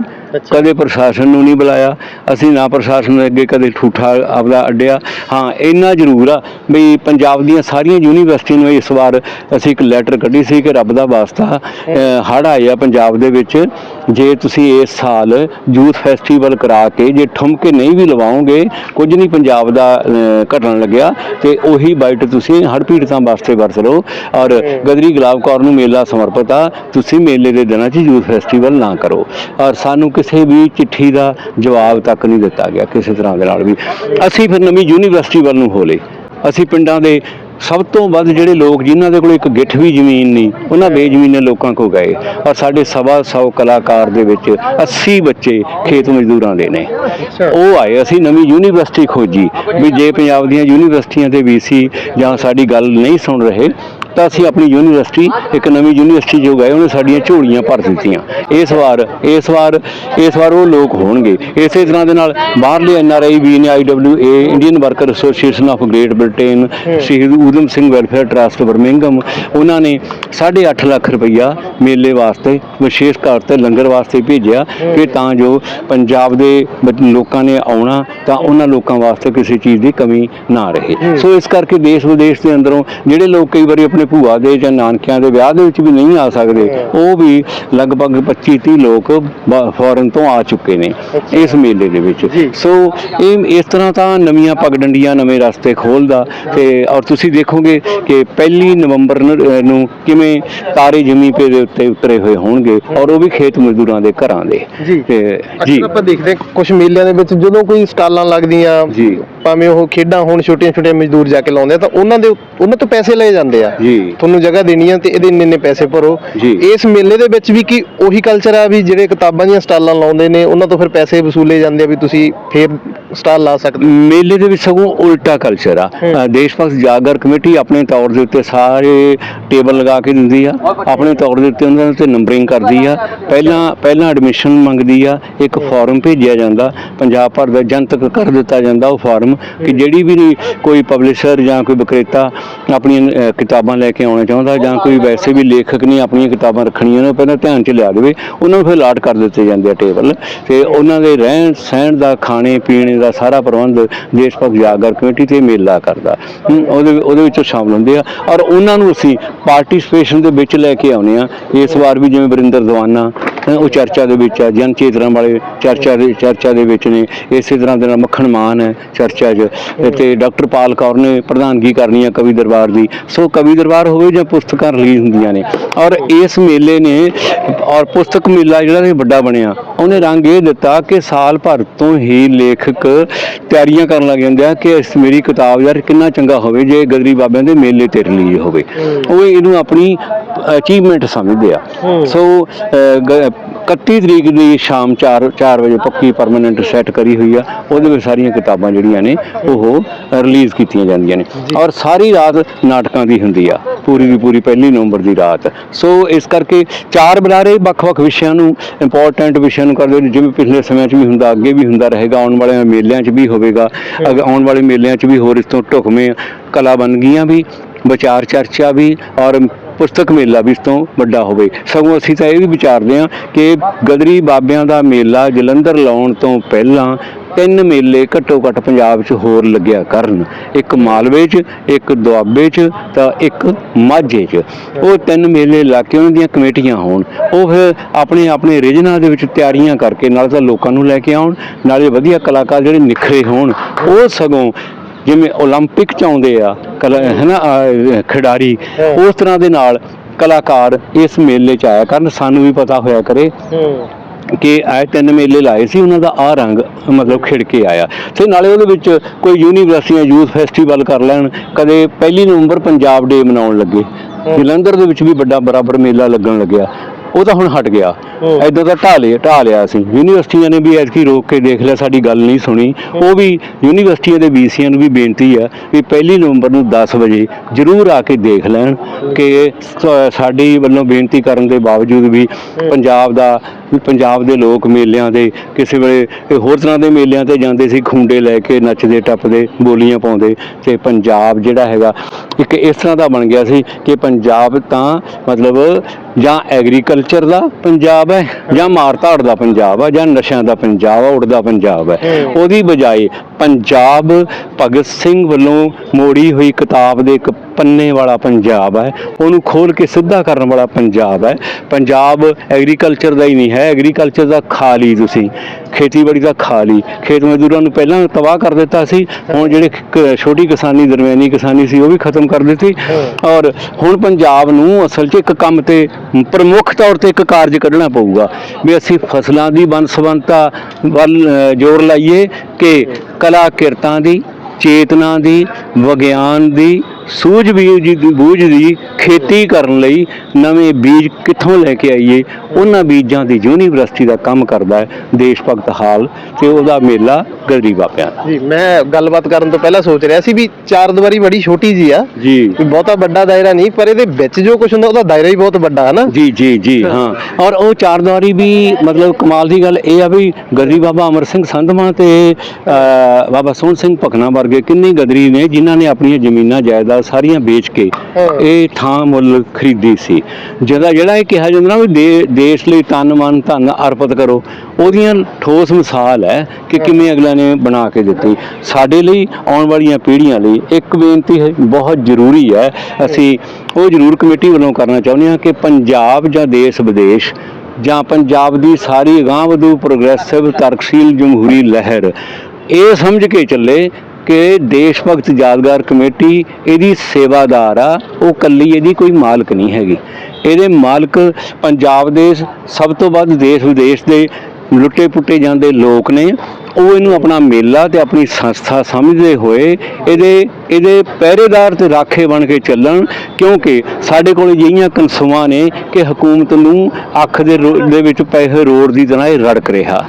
A: ਕਦੇ ਪ੍ਰਸ਼ਾਸਨ ਨੂੰ ਨਹੀਂ ਬੁਲਾਇਆ ਅਸੀਂ ਨਾ ਪ੍ਰਸ਼ਾਸਨ ਦੇ ਅੱਗੇ ਕਦੇ ਠੂਠਾ ਆਪਦਾ ਅੱਡਿਆ। ਹਾਂ ਇੰਨਾ ਜ਼ਰੂਰ ਆ ਵੀ ਪੰਜਾਬ ਦੀਆਂ ਸਾਰੀਆਂ ਯੂਨੀਵਰਸਿਟੀਆਂ ਨੂੰ ਇਸ ਵਾਰ ਅਸੀਂ ਇੱਕ ਲੈਟਰ ਕੱਢੀ ਸੀ ਕਿ ਰੱਬ ਦਾ ਵਾਸਤਾ ਹੜ ਆਇਆ ਪੰਜਾਬ ਦੇ ਵਿੱਚ। ਜੇ ਤੁਸੀਂ ਇਸ ਸਾਲ ਯੂਥ ਫੈਸਟੀਵਲ ਕਰਾ ਕੇ ਜੇ ਠੁਮਕੇ ਨਹੀਂ ਵੀ ਲਵਾਓਗੇ ਕੁਝ ਨਹੀਂ ਪੰਜਾਬ ਦਾ ਘਟਣ ਲੱਗਿਆ ਤੇ ਉਹੀ ਬਾਈਟ ਤੁਸੀਂ ਹੜ ਪੀੜਤਾਂ ਵਾਸਤੇ ਵਰਤ ਲਓ। ਔਰ ਗਦਰੀ ਗੁਲਾਬ ਕੌਰ ਨੂੰ ਮੇਲਾ ਸਮਰਪਿਤ ਆ ਤੁਸੀਂ ਮੇਲੇ ਦੇ ਦਿਨਾਂ 'ਚ ਯੂਥ ਫੈਸਟੀਵਲ ਨਾ ਕਰੋ। ਔਰ ਸਾਨੂੰ ਕਿਸੇ ਵੀ ਚਿੱਠੀ ਦਾ ਜਵਾਬ ਤੱਕ ਨਹੀਂ ਦਿੱਤਾ ਗਿਆ ਕਿਸੇ ਤਰ੍ਹਾਂ ਦੇ ਨਾਲ ਵੀ। ਅਸੀਂ ਫਿਰ ਨਵੀਂ ਯੂਨੀਵਰਸਿਟੀ ਵੱਲ ਨੂੰ ਹੋਲੇ। ਅਸੀਂ ਪਿੰਡਾਂ ਦੇ ਸਭ ਤੋਂ ਵੱਧ ਜਿਹੜੇ ਲੋਕ ਜਿਨ੍ਹਾਂ ਦੇ ਕੋਲ ਇੱਕ ਗਿੱਠ ਵੀ ਜ਼ਮੀਨ ਨਹੀਂ ਉਹਨਾਂ ਬੇਜ਼ਮੀਨੇ ਲੋਕਾਂ ਕੋ ਗਏ। ਔਰ ਸਾਡੇ ਸਵਾ ਸੌ ਕਲਾਕਾਰ ਦੇ ਵਿੱਚ 80 ਬੱਚੇ ਖੇਤ ਮਜ਼ਦੂਰਾਂ ਦੇ ਨੇ। ਉਹ ਆਏ ਅਸੀਂ ਨਵੀਂ ਯੂਨੀਵਰਸਿਟੀ ਖੋਜੀ। ਵੀ ਜੇ ਪੰਜਾਬ ਦੀਆਂ ਯੂਨੀਵਰਸਿਟੀਆਂ ਦੇ ਵੀਸੀ ਜਾਂ ਸਾਡੀ ਗੱਲ ਨਹੀਂ ਸੁਣ ਰਹੇ ਤਾਂ ਅਸੀਂ ਆਪਣੀ ਯੂਨੀਵਰਸਿਟੀ ਇੱਕ ਨਵੀਂ ਯੂਨੀਵਰਸਿਟੀ ਜੋ ਗਏ ਉਹਨੇ ਸਾਡੀਆਂ ਝੋਲੀਆਂ ਭਰ ਦਿੱਤੀਆਂ। ਇਸ ਵਾਰ ਇਸ ਵਾਰ ਇਸ ਵਾਰ ਉਹ ਲੋਕ ਹੋਣਗੇ। ਇਸੇ ਤਰ੍ਹਾਂ ਦੇ ਨਾਲ ਬਾਹਰਲੇ ਐਨ ਆਰ ਆਈ ਵੀ ਨੇ IW Indian worker association of Great Britain Shaheed Udham Singh welfare trust Birmingham ਉਹਨਾਂ ਨੇ 8.5 ਲੱਖ ਰੁਪਈਆ ਮੇਲੇ ਵਾਸਤੇ ਵਿਸ਼ੇਸ਼ ਤੌਰ ਤੇ ਲੰਗਰ ਵਾਸਤੇ ਭੇਜਿਆ। ਕਿ ਤਾਂ ਜੋ ਪੰਜਾਬ ਦੇ ਲੋਕਾਂ ਨੇ ਆਉਣਾ ਤਾਂ ਉਹਨਾਂ ਲੋਕਾਂ ਵਾਸਤੇ ਕਿਸੇ ਚੀਜ਼ ਦੀ ਕਮੀ ਨਾ ਰਹੇ। ਸੋ ਇਸ ਕਰਕੇ ਦੇਸ਼ ਵਿਦੇਸ਼ ਦੇ ਅੰਦਰੋਂ ਜਿਹੜੇ ਲੋਕ ਕਈ ਵਾਰੀ ਆਪਣੇ ਭੂਆ ਦੇ ਜਾਂ ਨਾਨਕਿਆਂ ਦੇ ਵਿਆਹ ਦੇ ਵਿੱਚ ਵੀ ਨਹੀਂ ਆ ਸਕਦੇ। ਉਹ ਵੀ ਲਗਭਗ 25 30 ਲੋਕ ਫੋਰਨ ਤੋਂ ਆ ਚੁੱਕੇ ਨੇ ਇਸ ਮੇਲੇ ਦੇ ਵਿੱਚ। ਸੋ ਇਹ ਇਸ ਤਰ੍ਹਾਂ ਤਾਂ ਨਵੀਆਂ ਪਗਡੰਡੀਆਂ ਨਵੇਂ ਰਸਤੇ ਖੋਲਦਾ ਤੇ ਔਰ ਤੁਸੀਂ ਦੇਖੋਗੇ ਕਿ ਪਹਿਲੀ ਨਵੰਬਰ ਨੂੰ ਕਿਵੇਂ ਤਾਰੇ ਜਮੀ ਪੇ ਦੇ ਉੱਤੇ ਉਤਰੇ ਹੋਏ ਹੋਣਗੇ ਔਰ ਉਹ ਵੀ ਖੇਤ ਮਜ਼ਦੂਰਾਂ ਦੇ ਘਰਾਂ ਦੇ।
B: ਜੀ।
A: ਤੇ ਜੀ।
B: ਆਪਾਂ ਦੇਖਦੇ ਹਾਂ ਕੁਝ ਮੇਲਿਆਂ ਦੇ ਵਿੱਚ ਜਦੋਂ ਕੋਈ ਸਟਾਲਾਂ ਲੱਗਦੀਆਂ
A: ਜੀ।
B: ਭਾਵੇਂ ਉਹ ਖੇਡਾਂ ਹੋਣ ਛੋਟੀਆਂ ਛੋਟੀਆਂ ਮਜ਼ਦੂਰ ਜਾ ਕੇ ਲਾਉਂਦੇ ਆ ਤਾਂ ਉਹਨਾਂ ਦੇ ਉਹਨਾਂ ਤੋਂ ਪੈਸੇ ਲਏ ਜਾਂਦੇ ਆ।
A: ਜੀ।
B: ਤੁਹਾਨੂੰ ਜਗ੍ਹਾ ਦੇਣੀ ਆ ਤੇ ਇਹਦੇ ਇੰਨੇ ਇੰਨੇ ਪੈਸੇ ਭਰੋ। ਇਸ ਮੇਲੇ ਦੇ ਵਿੱਚ ਵੀ ਕੀ ਉਹੀ ਕਲਚਰ ਆ ਵੀ ਜਿਹੜੇ ਕਿਤਾਬਾਂ ਦੀਆਂ ਸਟਾਲਾਂ ਲਾਉਂਦੇ ਨੇ ਉਹਨਾਂ ਤੋਂ ਫਿਰ ਪੈਸੇ ਵਸੂਲੇ ਜਾਂਦੇ ਆ ਵੀ ਤੁਸੀਂ ਫੇਰ ਸਟਾਲ ਲਾ ਸਕਦੇ।
A: ਮੇਲੇ ਦੇ ਵਿੱਚ ਸਗੋਂ ਉਲਟਾ ਕਲਚਰ ਆ। ਦੇਸ਼ ਭਗਤ ਜਾਗਰ ਕਮੇਟੀ ਆਪਣੇ ਤੌਰ ਦੇ ਉੱਤੇ ਸਾਰੇ ਟੇਬਲ ਲਗਾ ਕੇ ਦਿੰਦੀ ਆ। ਆਪਣੇ ਤੌਰ ਦੇ ਉੱਤੇ ਉਹਨਾਂ ਦੇ ਉੱਤੇ ਨੰਬਰਿੰਗ ਕਰਦੀ ਆ। ਪਹਿਲਾਂ ਪਹਿਲਾਂ ਐਡਮਿਸ਼ਨ ਮੰਗਦੀ ਆ ਇੱਕ ਫਾਰਮ ਭੇਜਿਆ ਜਾਂਦਾ। ਪੰਜਾਬ ਭਰ ਦਾ ਜਨਤਕ ਕਰ ਦਿੱਤਾ ਜਾਂਦਾ ਉਹ ਫਾਰਮ ਕਿ ਜਿਹੜੀ ਵੀ ਕੋਈ ਪਬਲਿਸ਼ਰ ਜਾਂ ਕੋਈ ਵਿਕਰੇਤਾ ਆਪਣੀਆਂ ਕਿਤਾਬਾਂ ਲੈ ਕੇ ਆਉਣਾ ਚਾਹੁੰਦਾ ਜਾਂ ਕੋਈ ਵੈਸੇ ਵੀ ਲੇਖਕ ਨੇ ਆਪਣੀਆਂ ਕਿਤਾਬਾਂ ਰੱਖਣੀਆਂ ਨੇ ਪਹਿਲਾਂ ਧਿਆਨ 'ਚ ਲਿਆ ਦੇਵੇ, ਉਹਨਾਂ ਨੂੰ ਫਿਰ ਲਾਟ ਕਰ ਦਿੱਤੇ ਜਾਂਦੇ ਆ ਟੇਬਲ ਤੇ ਉਹਨਾਂ ਦੇ ਰਹਿਣ ਸਹਿਣ ਦਾ, ਖਾਣੇ, ਪੀਣੇ ਦਾ ਸਾਰਾ ਪ੍ਰਬੰਧ ਦੇਸ਼ ਭਗਤ ਜਾਗਰ ਕਮੇਟੀ ਤੇ ਮੇਲਾ ਕਰਦਾ। ਉਹਦੇ ਉਹਦੇ ਵਿੱਚ ਸ਼ਾਮਲ ਹੁੰਦੇ ਆ। ਔਰ ਉਹਨਾਂ ਨੂੰ ਅਸੀਂ ਪਾਰਟਿਸਪੇਸ਼ਨ ਦੇ ਵਿੱਚ ਲੈ ਕੇ ਆਉਨੇ ਆ। ਇਸ ਵਾਰ ਵੀ ਜਿਵੇਂ ਵਰਿੰਦਰ ਦਵਾਨਾ ਉਹ ਚਰਚਾ ਦੇ ਵਿੱਚ ਆ ਜਨ ਚੇਤਨਾ ਵਾਲੇ ਚਰਚਾ ਦੇ ਚਰਚਾ ਦੇ ਵਿੱਚ ਨੇ। ਇਸੇ ਤਰ੍ਹਾਂ ਦੇ ਨਾਲ ਮੱਖਣ ਮਾਨ ਹੈ ਚਰਚਾ 'ਚ। ਤੇ ਡਾਕਟਰ ਪਾਲ ਕੌਰ ਨੇ ਪ੍ਰਧਾਨਗੀ ਕਰਨੀ ਹੈ ਕਵੀ ਦਰਬਾਰ ਦੀ। ਸੋ ਕਵੀ ਦਰਬਾਰ ਹੋਵੇ ਜਾਂ ਪੁਸਤਕਾਂ ਰਿਲੀਜ਼ ਹੁੰਦੀਆਂ ਨੇ। ਔਰ ਇਸ ਮੇਲੇ ਨੇ ਔਰ ਪੁਸਤਕ ਮੇਲਾ ਜਿਹੜਾ ਇਹ ਵੱਡਾ ਬਣਿਆ ਉਹਨੇ ਰੰਗ ਇਹ ਦਿੱਤਾ ਕਿ ਸਾਲ ਭਰ ਤੋਂ ਹੀ ਲੇਖਕ ਤਿਆਰੀਆਂ ਕਰਨ ਲੱਗ ਜਾਂਦੇ ਆ ਕਿ ਇਸ ਮੇਰੀ ਕਿਤਾਬ ਯਾਰ ਕਿੰਨਾ ਚੰਗਾ ਹੋਵੇ ਜੇ ਗਦਰੀ ਬਾਬਿਆਂ ਦੇ ਮੇਲੇ ਤੇ ਰਿਲੀਜ਼ ਹੋਵੇ। ਉਹ ਇਹਨੂੰ ਆਪਣੀ ਅਚੀਵਮੈਂਟ ਸਮਝਦੇ ਆ। ਸੋ 31 ਤਰੀਕ ਦੀ ਸ਼ਾਮ 4 4 ਵਜੇ ਪੱਕੀ ਪਰਮਨੈਂਟ ਸੈੱਟ ਕਰੀ ਹੋਈ ਆ। ਉਹਦੇ ਵਿੱਚ ਸਾਰੀਆਂ ਕਿਤਾਬਾਂ ਜਿਹੜੀਆਂ ਨੇ, ਉਹ ਰਿਲੀਜ਼ ਕੀਤੀਆਂ ਜਾਂਦੀਆਂ ਨੇ। ਔਰ ਸਾਰੀ ਰਾਤ ਨਾਟਕਾਂ ਦੀ ਹੁੰਦੀ ਆ। ਪੂਰੀ ਦੀ ਪੂਰੀ ਪਹਿਲੀ ਨਵੰਬਰ ਦੀ ਰਾਤ। ਸੋ ਇਸ ਕਰਕੇ ਚਾਰ ਬੁਲਾਰੇ ਵੱਖ-ਵੱਖ ਵਿਸ਼ਿਆਂ ਨੂੰ ਇੰਪੋਰਟੈਂਟ ਵਿਸ਼ਿਆਂ ਨੂੰ ਕਰਦੇ ਨੇ ਜਿਵੇਂ ਪਿਛਲੇ ਸਮਿਆਂ 'ਚ ਵੀ ਹੁੰਦਾ, ਅੱਗੇ ਵੀ ਹੁੰਦਾ ਰਹੇਗਾ, ਆਉਣ ਵਾਲੇ ਮੇਲਿਆਂ 'ਚ ਵੀ ਹੋਵੇਗਾ। ਅਗ, ਆਉਣ ਵਾਲੇ ਮੇਲਿਆਂ 'ਚ ਵੀ ਹੋਰ ਇਸ ਤੋਂ ਢੁਕਵੇਂ ਕਲਾ ਬਨਗੀਆਂ ਵੀ ਵਿਚਾਰ ਚਰਚਾ ਵੀ, ਔਰ ਪੁਸਤਕ ਮੇਲਾ ਵੀ ਇਸ ਤੋਂ ਵੱਡਾ ਹੋਵੇ। ਸਗੋਂ ਅਸੀਂ ਤਾਂ ਇਹ ਵੀ ਵਿਚਾਰਦੇ ਹਾਂ ਕਿ ਗਦਰੀ ਬਾਬਿਆਂ ਦਾ ਮੇਲਾ ਜਲੰਧਰ ਲਾਉਣ ਤੋਂ ਪਹਿਲਾਂ ਤਿੰਨ ਮੇਲੇ ਘੱਟੋ ਘੱਟ ਪੰਜਾਬ 'ਚ ਹੋਰ ਲੱਗਿਆ ਕਰਨ। ਇੱਕ ਮਾਲਵੇ 'ਚ, ਇੱਕ ਦੁਆਬੇ 'ਚ ਤਾਂ ਇੱਕ ਮਾਝੇ 'ਚ। ਉਹ ਤਿੰਨ ਮੇਲੇ ਲਾ ਕੇ ਉਹਨਾਂ ਦੀਆਂ ਕਮੇਟੀਆਂ ਹੋਣ। ਉਹ ਫਿਰ ਆਪਣੇ ਆਪਣੇ ਰਿਜਨਾਂ ਦੇ ਵਿੱਚ ਤਿਆਰੀਆਂ ਕਰਕੇ ਨਾਲ ਤਾਂ ਲੋਕਾਂ ਨੂੰ ਲੈ ਕੇ ਆਉਣ, ਨਾਲੇ ਵਧੀਆ ਕਲਾਕਾਰ ਜਿਹੜੇ ਨਿਖਰੇ ਹੋਣ, ਉਹ ਸਗੋਂ ਜਿਵੇਂ 올림픽 ਚ ਆਉਂਦੇ ਆ ਕਲਾ ਹੈ ਨਾ ਅਹ ਖਿਡਾਰੀ ਉਸ ਤਰ੍ਹਾਂ ਦੇ ਨਾਲ ਕਲਾਕਾਰ ਇਸ ਮੇਲੇ ਚ ਆਇਆ ਕਰਨ ਸਾਨੂੰ ਵੀ ਪਤਾ ਹੋਇਆ ਕਰੇ ਕਿ ਇਹ ਤਿੰਨ ਮੇਲੇ ਲਾਏ ਸੀ ਉਹਨਾਂ ਦਾ ਆ ਰੰਗ ਮਤਲਬ ਖਿੜ ਕੇ ਆਇਆ ਤੇ ਨਾਲੇ ਉਹਦੇ ਵਿੱਚ ਕੋਈ ਯੂਨੀਵਰਸਿਟੀਆਂ ਯੂਥ ਫੈਸਟੀਵਲ ਕਰ ਲੈਣ ਕਦੇ ਪਹਿਲੀ ਨਵੰਬਰ ਪੰਜਾਬ ਡੇ ਮਨਾਉਣ ਲੱਗੇ ਜਲੰਧਰ ਦੇ ਵਿੱਚ ਵੀ ਵੱਡਾ ਬਰਾਬਰ ਮੇਲਾ ਲੱਗਣ ਲੱਗਿਆ ਉਹ ਤਾਂ ਹੁਣ ਹਟ ਗਿਆ। ਐਦਾਂ ਤਾਂ ਢਾਹ ਲਿਆ ਢਾਹ ਲਿਆ ਸੀ। ਯੂਨੀਵਰਸਿਟੀਆਂ ਨੇ ਵੀ ਐਤਕੀ ਰੋਕ ਕੇ ਦੇਖ ਲਿਆ ਸਾਡੀ ਗੱਲ ਨਹੀਂ ਸੁਣੀ। ਉਹ ਵੀ ਯੂਨੀਵਰਸਿਟੀਆਂ ਦੇ ਵੀਸੀਆਂ ਨੂੰ ਵੀ ਬੇਨਤੀ ਹੈ ਵੀ ਪਹਿਲੀ ਨਵੰਬਰ ਨੂੰ 10 ਵਜੇ ਜ਼ਰੂਰ ਆ ਕੇ ਦੇਖ ਲੈਣ ਕਿ ਸਾਡੀ ਵੱਲੋਂ ਬੇਨਤੀ ਕਰਨ ਦੇ ਬਾਵਜੂਦ ਵੀ ਪੰਜਾਬ ਦਾ ਪੰਜਾਬ ਦੇ ਲੋਕ ਮੇਲਿਆਂ ਦੇ ਕਿਸੇ ਵੇਲੇ ਇਹ ਹੋਰ ਤਰ੍ਹਾਂ ਦੇ ਮੇਲਿਆਂ ਤੇ ਜਾਂਦੇ ਸੀ ਖੁੰਡੇ ਲੈ ਕੇ ਨੱਚਦੇ ਟੱਪਦੇ ਬੋਲੀਆਂ ਪਾਉਂਦੇ ਤੇ ਪੰਜਾਬ ਜਿਹੜਾ ਹੈਗਾ ਇੱਕ ਇਸ ਤਰ੍ਹਾਂ ਦਾ ਬਣ ਗਿਆ ਸੀ ਕਿ ਪੰਜਾਬ ਤਾਂ ਮਤਲਬ ਜਾਂ ਐਗਰੀਕਲਚਰ ਦਾ ਪੰਜਾਬ ਹੈ ਜਾਂ ਮਾਰ ਧਾੜ ਦਾ ਪੰਜਾਬ ਹੈ ਜਾਂ ਨਸ਼ਿਆਂ ਦਾ ਪੰਜਾਬ ਹੈ ਉੜਦਾ ਪੰਜਾਬ ਹੈ। ਉਹਦੀ ਬਜਾਏ ਪੰਜਾਬ ਭਗਤ ਸਿੰਘ ਵੱਲੋਂ ਮੋੜੀ ਹੋਈ ਕਿਤਾਬ ਦੇ ਇੱਕ ਪੰਨੇ ਵਾਲਾ ਪੰਜਾਬ ਹੈ ਉਹਨੂੰ ਖੋਲ ਕੇ ਸਿੱਧਾ ਕਰਨ ਵਾਲਾ ਪੰਜਾਬ ਹੈ। ਪੰਜਾਬ ਐਗਰੀਕਲਚਰ ਦਾ ਹੀ ਨਹੀਂ ਹੈ ਐਗਰੀਕਲਚਰ ਦਾ ਖਾ ਲਈ ਤੁਸੀਂ ਖੇਤੀਬਾੜੀ ਦਾ ਖਾ ਲਈ ਖੇਤ ਮਜ਼ਦੂਰਾਂ ਨੂੰ ਪਹਿਲਾਂ ਤਬਾਹ ਕਰ ਦਿੱਤਾ ਸੀ ਹੁਣ ਜਿਹੜੇ ਛੋਟੀ ਕਿਸਾਨੀ ਦਰਮਿਆਨੀ ਕਿਸਾਨੀ ਸੀ ਉਹ ਵੀ ਖਤਮ ਕਰ ਦਿੱਤੀ। ਔਰ ਹੁਣ ਪੰਜਾਬ ਨੂੰ ਅਸਲ 'ਚ ਇੱਕ ਕੰਮ ਤੇ ਪ੍ਰਮੁੱਖ ਤੌਰ ਤੇ ਇੱਕ ਕਾਰਜ ਕੱਢਣਾ ਪਊਗਾ ਵੀ ਅਸੀਂ ਫਸਲਾਂ ਦੀ ਬਨਸਬੰਤਾ ਵੱਲ ਜ਼ੋਰ ਲਾਈਏ ਕਿ ਕਲਾ ਕਿਰਤਾਂ ਦੀ ਚੇਤਨਾ ਦੀ ਵਿਗਿਆਨ ਦੀ ਸੂਝ-ਬੂਝ ਦੀ ਬੂਝ ਦੀ ਖੇਤੀ ਕਰਨ ਲਈ ਨਵੇਂ ਬੀਜ ਕਿੱਥੋਂ ਲੈ ਕੇ ਆਈਏ ਉਹਨਾਂ ਬੀਜਾਂ ਦੀ ਯੂਨੀਵਰਸਿਟੀ ਦਾ ਕੰਮ ਕਰਦਾ ਹੈ ਦੇਸ਼ ਭਗਤ ਹਾਲ ਤੇ ਉਹਦਾ ਮੇਲਾ ਗਦਰੀ ਬਾਬਿਆਂ ਦਾ
B: ਜੀ ਮੈਂ ਗੱਲਬਾਤ ਕਰਨ ਤੋਂ ਪਹਿਲਾਂ ਸੋਚ ਰਿਹਾ ਸੀ ਵੀ ਚਾਰ ਦੀਵਾਰੀ ਬੜੀ ਛੋਟੀ ਜੀ ਆ
A: ਜੀ।
B: ਬਹੁਤਾ ਵੱਡਾ ਦਾਇਰਾ ਨਹੀਂ ਪਰ ਇਹਦੇ ਵਿੱਚ ਜੋ ਕੁਝ ਹੁੰਦਾ ਉਹਦਾ ਦਾਇਰਾ ਹੀ ਬਹੁਤ ਵੱਡਾ ਹੈ ਨਾ।
A: ਜੀ ਜੀ ਜੀ ਹਾਂ। ਔਰ ਉਹ ਚਾਰਦੁਆਰੀ ਵੀ ਮਤਲਬ ਕਮਾਲ ਦੀ ਗੱਲ ਇਹ ਆ ਵੀ ਗਦਰੀ ਬਾਬਾ ਅਮਰ ਸਿੰਘ ਸੰਧਵਾਂ ਤੇ ਬਾਬਾ ਸੋਹਣ ਸਿੰਘ ਭਕਨਾ ਵਰਗੇ ਕਿੰਨੇ ਗਦਰੀ ਨੇ ਜਿਨ੍ਹਾਂ ਨੇ ਆਪਣੀਆਂ ਜ਼ਮੀਨਾਂ ਜਾਇਦਾਦ ਸਾਰੀਆਂ ਵੇਚ ਕੇ। ਇਹ ਥਾਂ ਮੁੱਲ ਖਰੀਦੀ ਸੀ। ਜਿਹਦਾ ਜਿਹੜਾ ਇਹ ਕਿਹਾ ਜਾਂਦਾ ਨਾ ਵੀ ਦੇਸ਼ ਲਈ ਤਨ ਮਨ ਧਨ ਅਰਪਿਤ ਕਰੋ ਉਹਦੀਆਂ ਠੋਸ ਮਿਸਾਲ ਹੈ ਕਿ ਕਿਵੇਂ ਅਗਲਾ ਨੇ ਬਣਾ ਕੇ ਦਿੱਤੀ। ਸਾਡੇ ਲਈ ਆਉਣ ਵਾਲੀਆਂ ਪੀੜ੍ਹੀਆਂ ਲਈ ਇੱਕ ਬੇਨਤੀ ਹੈ ਬਹੁਤ ਜ਼ਰੂਰੀ ਹੈ। ਅਸੀਂ ਉਹ ਜ਼ਰੂਰ ਕਮੇਟੀ ਵੱਲੋਂ ਕਰਨਾ ਚਾਹੁੰਦੇ ਹਾਂ ਕਿ ਪੰਜਾਬ ਜਾਂ ਦੇਸ਼ ਵਿਦੇਸ਼ ਜਾਂ ਪੰਜਾਬ ਦੀ ਸਾਰੀ ਅਗਾਂਹਵਧੂ ਪ੍ਰੋਗਰੈਸਿਵ ਤਰਕਸ਼ੀਲ ਜਮਹੂਰੀ ਲਹਿਰ ਇਹ ਸਮਝ ਕੇ ਚੱਲੇ ਕਿ ਦੇਸ਼ ਭਗਤ ਯਾਦਗਾਰ ਕਮੇਟੀ ਇਹਦੀ ਸੇਵਾਦਾਰ ਆ, ਉਹ ਕੱਲੀ ਇਹਦੀ ਕੋਈ ਮਾਲਕ ਨਹੀਂ ਹੈਗੀ। ਇਹਦੇ ਮਾਲਕ ਪੰਜਾਬ ਦੇ ਸਭ ਤੋਂ ਵੱਧ ਦੇਸ਼ ਵਿਦੇਸ਼ ਦੇ ਲੁੱਟੇ ਪੁੱਟੇ ਜਾਂਦੇ ਲੋਕ ਨੇ। ਉਹ ਇਹਨੂੰ ਆਪਣਾ ਮੇਲਾ ਤੇ ਆਪਣੀ ਸੰਸਥਾ ਸਮਝਦੇ ਹੋਏ ਇਹਦੇ ਇਹਦੇ ਪਹਿਰੇਦਾਰ ਤੇ ਰਾਖੇ ਬਣ ਕੇ ਚੱਲਣ ਕਿਉਂਕਿ ਸਾਡੇ ਕੋਲ ਅਜਿਹੀਆਂ ਕਨਸੂਆਂ ਨੇ ਕਿ ਹਕੂਮਤ ਨੂੰ ਅੱਖ ਦੇ ਰੋ- ਦੇ ਵਿੱਚ ਪੈਸੇ ਰੋੜ ਦੀ ਤਰ੍ਹਾਂ ਇਹ ਰੜਕ ਰਿਹਾ।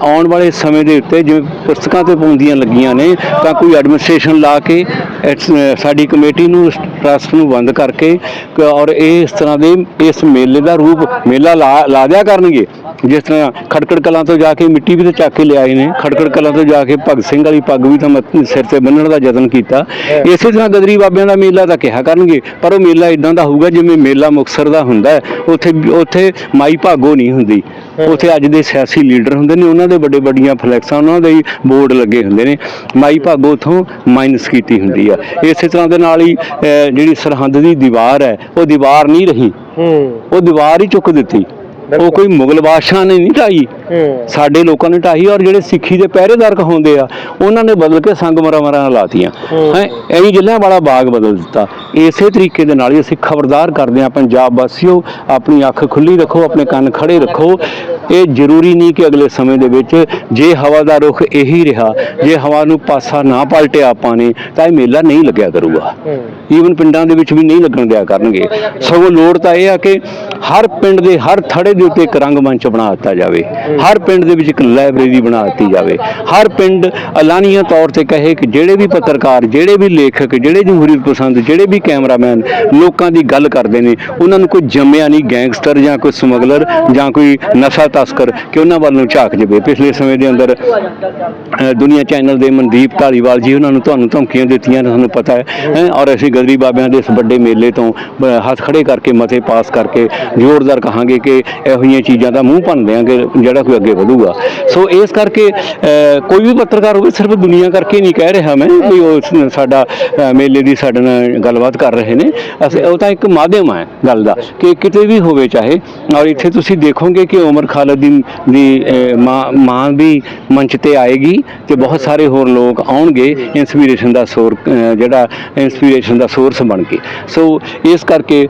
A: ਆਉਣ ਵਾਲੇ ਸਮੇਂ ਦੇ ਉੱਤੇ ਜਿਵੇਂ ਪੁਸਤਕਾਂ ਤੇ ਪਾਉਂਦੀਆਂ ਲੱਗੀਆਂ ਨੇ ਤਾਂ ਕੋਈ ਐਡਮਿਨਿਸਟ੍ਰੇਸ਼ਨ ਲਾ ਕੇ ਸਾਡੀ ਕਮੇਟੀ ਨੂੰ ਟਰਸਟ ਨੂੰ ਬੰਦ ਕਰਕੇ ਔਰ ਇਹ ਇਸ ਤਰ੍ਹਾਂ ਦੇ ਇਸ ਮੇਲੇ ਦਾ ਰੂਪ ਮੇਲਾ ਲਾ ਲਾ ਦਿਆ ਕਰਨਗੇ। ਜਿਸ ਤਰ੍ਹਾਂ ਖੜਕੜ ਕਲਾਂ ਤੋਂ ਜਾ ਕੇ ਮਿੱਟੀ ਵੀ ਤਾਂ ਚੱਕ ਕੇ ਲਿਆਏ ਨੇ। ਖੜਕੜ ਕਲਾਂ ਤੋਂ ਜਾ ਕੇ ਭਗਤ ਸਿੰਘ ਵਾਲੀ ਪੱਗ ਵੀ ਤਾਂ ਸਿਰ ਤੇ ਬੰਨਣ ਦਾ ਯਤਨ ਕੀਤਾ। ਇਸੇ ਤਰ੍ਹਾਂ ਗਦਰੀ ਬਾਬਿਆਂ ਦਾ ਮੇਲਾ ਤਾਂ ਕਿਹਾ ਕਰਨਗੇ ਪਰ ਉਹ ਮੇਲਾ ਇਦਾਂ ਦਾ ਹੋਊਗਾ ਜਿਵੇਂ ਮੇਲਾ ਮੁਕਤਸਰ ਦਾ ਹੁੰਦਾ ਹੈ। ਉੱਥੇ ਉੱਥੇ ਮਾਈ ਭਾਗੋ ਨਹੀਂ ਹੁੰਦੀ। ਉੱਥੇ ਅੱਜ ਦੇ ਸਿਆਸੀ ਲੀਡਰ ਹੁੰਦੇ ਨੇ ਉਹਨਾਂ ਦੇ ਵੱਡੇ ਵੱਡੀਆਂ ਫਲੈਕਸਾਂ ਉਹਨਾਂ ਦੇ ਬੋਰਡ ਲੱਗੇ ਹੁੰਦੇ ਨੇ। ਮਾਈ ਭਾਗੋ ਉਥੋਂ ਮਾਈਨਸ ਕੀਤੀ ਹੁੰਦੀ ਆ ਇਸੇ ਤਰ੍ਹਾਂ ਦੇ ਨਾਲ ਹੀ ਅਹ, ਜਿਹੜੀ ਸਰਹੰਦ ਦੀ ਦੀਵਾਰ ਹੈ ਉਹ ਦੀਵਾਰ ਨਹੀਂ ਰਹੀ।
B: ਹੂੰ।
A: ਉਹ ਦੀਵਾਰ ਹੀ ਚੁੱਕ ਦਿੱਤੀ। ਉਹ ਕੋਈ ਮੁਗਲ ਬਾਦਸ਼ਾਹ ਨੇ ਨਹੀਂ ਢਾਈ। ਸਾਡੇ ਲੋਕਾਂ ਨੇ ਢਾਈ ਔਰ ਜਿਹੜੇ ਸਿੱਖੀ ਦੇ ਪਹਿਰੇਦਾਰ ਕਹਾਉਂਦੇ ਆ ਉਹਨਾਂ ਨੇ ਬਦਲ ਕੇ ਸੰਗ ਮਰਾਮਰਾਂ ਲਾਤੀਆਂ। ਹੈ। ਐਂ ਜ਼ਿਲ੍ਹਿਆਂ ਵਾਲਾ ਬਾਗ ਬਦਲ ਦਿੱਤਾ। ਇਸੇ ਤਰੀਕੇ ਦੇ ਨਾਲ ਹੀ ਅਸੀਂ ਖਬਰਦਾਰ ਕਰਦੇ ਹਾਂ ਪੰਜਾਬ ਵਾਸੀਓ ਆਪਣੀ ਅੱਖ ਖੁੱਲੀ ਰੱਖੋ ਆਪਣੇ ਕੰਨ ਖੜੇ ਰੱਖੋ। ਇਹ ਜ਼ਰੂਰੀ ਨਹੀਂ ਕਿ ਅਗਲੇ ਸਮੇਂ ਦੇ ਵਿੱਚ ਜੇ ਹਵਾ ਦਾ ਰੁਖ ਇਹੀ ਰਿਹਾ ਜੇ ਹਵਾ ਨੂੰ ਪਾਸਾ ਨਾ ਪਲਟਿਆ ਆਪਾਂ ਨੇ ਤਾਂ ਇਹ ਮੇਲਾ ਨਹੀਂ ਲੱਗਿਆ ਕਰੂਗਾ। ਈਵਨ ਪਿੰਡਾਂ ਦੇ ਵਿੱਚ ਵੀ ਨਹੀਂ ਲੱਗਣ ਦਿਆ ਕਰਨਗੇ। ਸਗੋਂ ਲੋੜ ਤਾਂ ਇਹ ਆ ਕਿ ਹਰ ਪਿੰਡ ਦੇ ਹਰ ਥੜੇ ਦੇ ਉੱਤੇ ਇੱਕ ਰੰਗਮੰਚ ਬਣਾ ਦਿੱਤਾ ਜਾਵੇ। ਹਰ ਪਿੰਡ ਦੇ ਵਿੱਚ ਇੱਕ ਲਾਇਬ੍ਰੇਰੀ ਬਣਾ ਦਿੱਤੀ ਜਾਵੇ। ਹਰ ਪਿੰਡ ਐਲਾਨੀਆਂ ਤੌਰ ਤੇ ਕਹੇ ਕਿ ਜਿਹੜੇ ਵੀ ਪੱਤਰਕਾਰ ਜਿਹੜੇ ਵੀ ਲੇਖਕ ਜਿਹੜੇ ਜਮਹੂਰੀਅਤ ਪਸੰਦ ਜਿਹੜੇ ਵੀ ਕੈਮਰਾਮੈਨ ਲੋਕਾਂ ਦੀ ਗੱਲ ਕਰਦੇ ਨੇ ਉਹਨਾਂ ਨੂੰ ਕੋਈ ਜੰਮਿਆ ਨਹੀਂ ਗੈਂਗਸਟਰ ਜਾਂ ਕੋਈ ਸਮਗਲਰ ਜਾਂ ਕੋਈ ਨਸ਼ਾ ਤਸਕਰ ਕਿ ਉਹਨਾਂ ਵੱਲ ਨੂੰ ਝਾਕ ਜਵੇ। ਪਿਛਲੇ ਸਮੇਂ ਦੇ ਅੰਦਰ ਅ, ਦੁਨੀਆ ਚੈਨਲ ਦੇ ਮਨਦੀਪ ਧਾਲੀਵਾਲ ਜੀ ਉਹਨਾਂ ਨੂੰ ਤੁਹਾਨੂੰ ਧਮਕੀਆਂ ਦਿੱਤੀਆਂ ਤੁਹਾਨੂੰ ਪਤਾ ਹੈ ਔਰ ਅਸੀਂ ਗਦਰੀ ਬਾਬਿਆਂ ਦੇ ਇਸ ਵੱਡੇ ਮੇਲੇ ਤੋਂ ਹੱਥ ਖੜੇ ਕਰਕੇ ਮਤੇ ਪਾਸ ਕਰਕੇ ਜ਼ੋਰਦਾਰ ਕਹਾਂਗੇ ਕਿ ਇਹੋ ਜਿਹੀਆਂ ਚੀਜ਼ਾਂ ਦਾ ਮੂੰਹ ਭੰਨ ਦਿਆਂਗੇ ਜਿਹੜਾ ਕੋਈ ਅੱਗੇ ਵਧੂਗਾ। ਸੋ ਇਸ ਕਰਕੇ ਅ, ਕੋਈ ਵੀ ਪੱਤਰਕਾਰ ਹੋਵੇ ਸਿਰਫ ਦੁਨੀਆ ਕਰਕੇ ਨਹੀਂ ਕਹਿ ਰਿਹਾ ਮੈਂ ਕੋਈ ਉਹ ਸਾਡਾ ਮੇਲੇ ਦੀ ਸਾਡੇ ਨਾਲ ਗੱਲਬਾਤ ਕਰ ਰਹੇ ਨੇ। ਅਸੀਂ ਉਹ ਤਾਂ ਇੱਕ ਮਾਧਿਅਮ ਹੈ ਗੱਲ ਦਾ ਕਿ ਕਿਤੇ ਵੀ ਹੋਵੇ ਚਾਹੇ ਔਰ ਇੱਥੇ ਤੁਸੀਂ ਦੇਖੋਗੇ ਕਿ ਉਮਰ ਖਾਲਦ ਦੀ ਦੀ ਮਾਂ ਮਾਂ ਵੀ ਮੰਚ ਤੇ ਆਏਗੀ ਤੇ ਬਹੁਤ ਸਾਰੇ ਹੋਰ ਲੋਕ ਆਉਣਗੇ ਇਨਸਪੀਰੇਸ਼ਨ ਦਾ ਸੋਰ ਜਿਹੜਾ ਇਨਸਪੀਰੇਸ਼ਨ ਦਾ ਸੋਰਸ ਬਣ ਕੇ। ਸੋ ਇਸ ਕਰਕੇ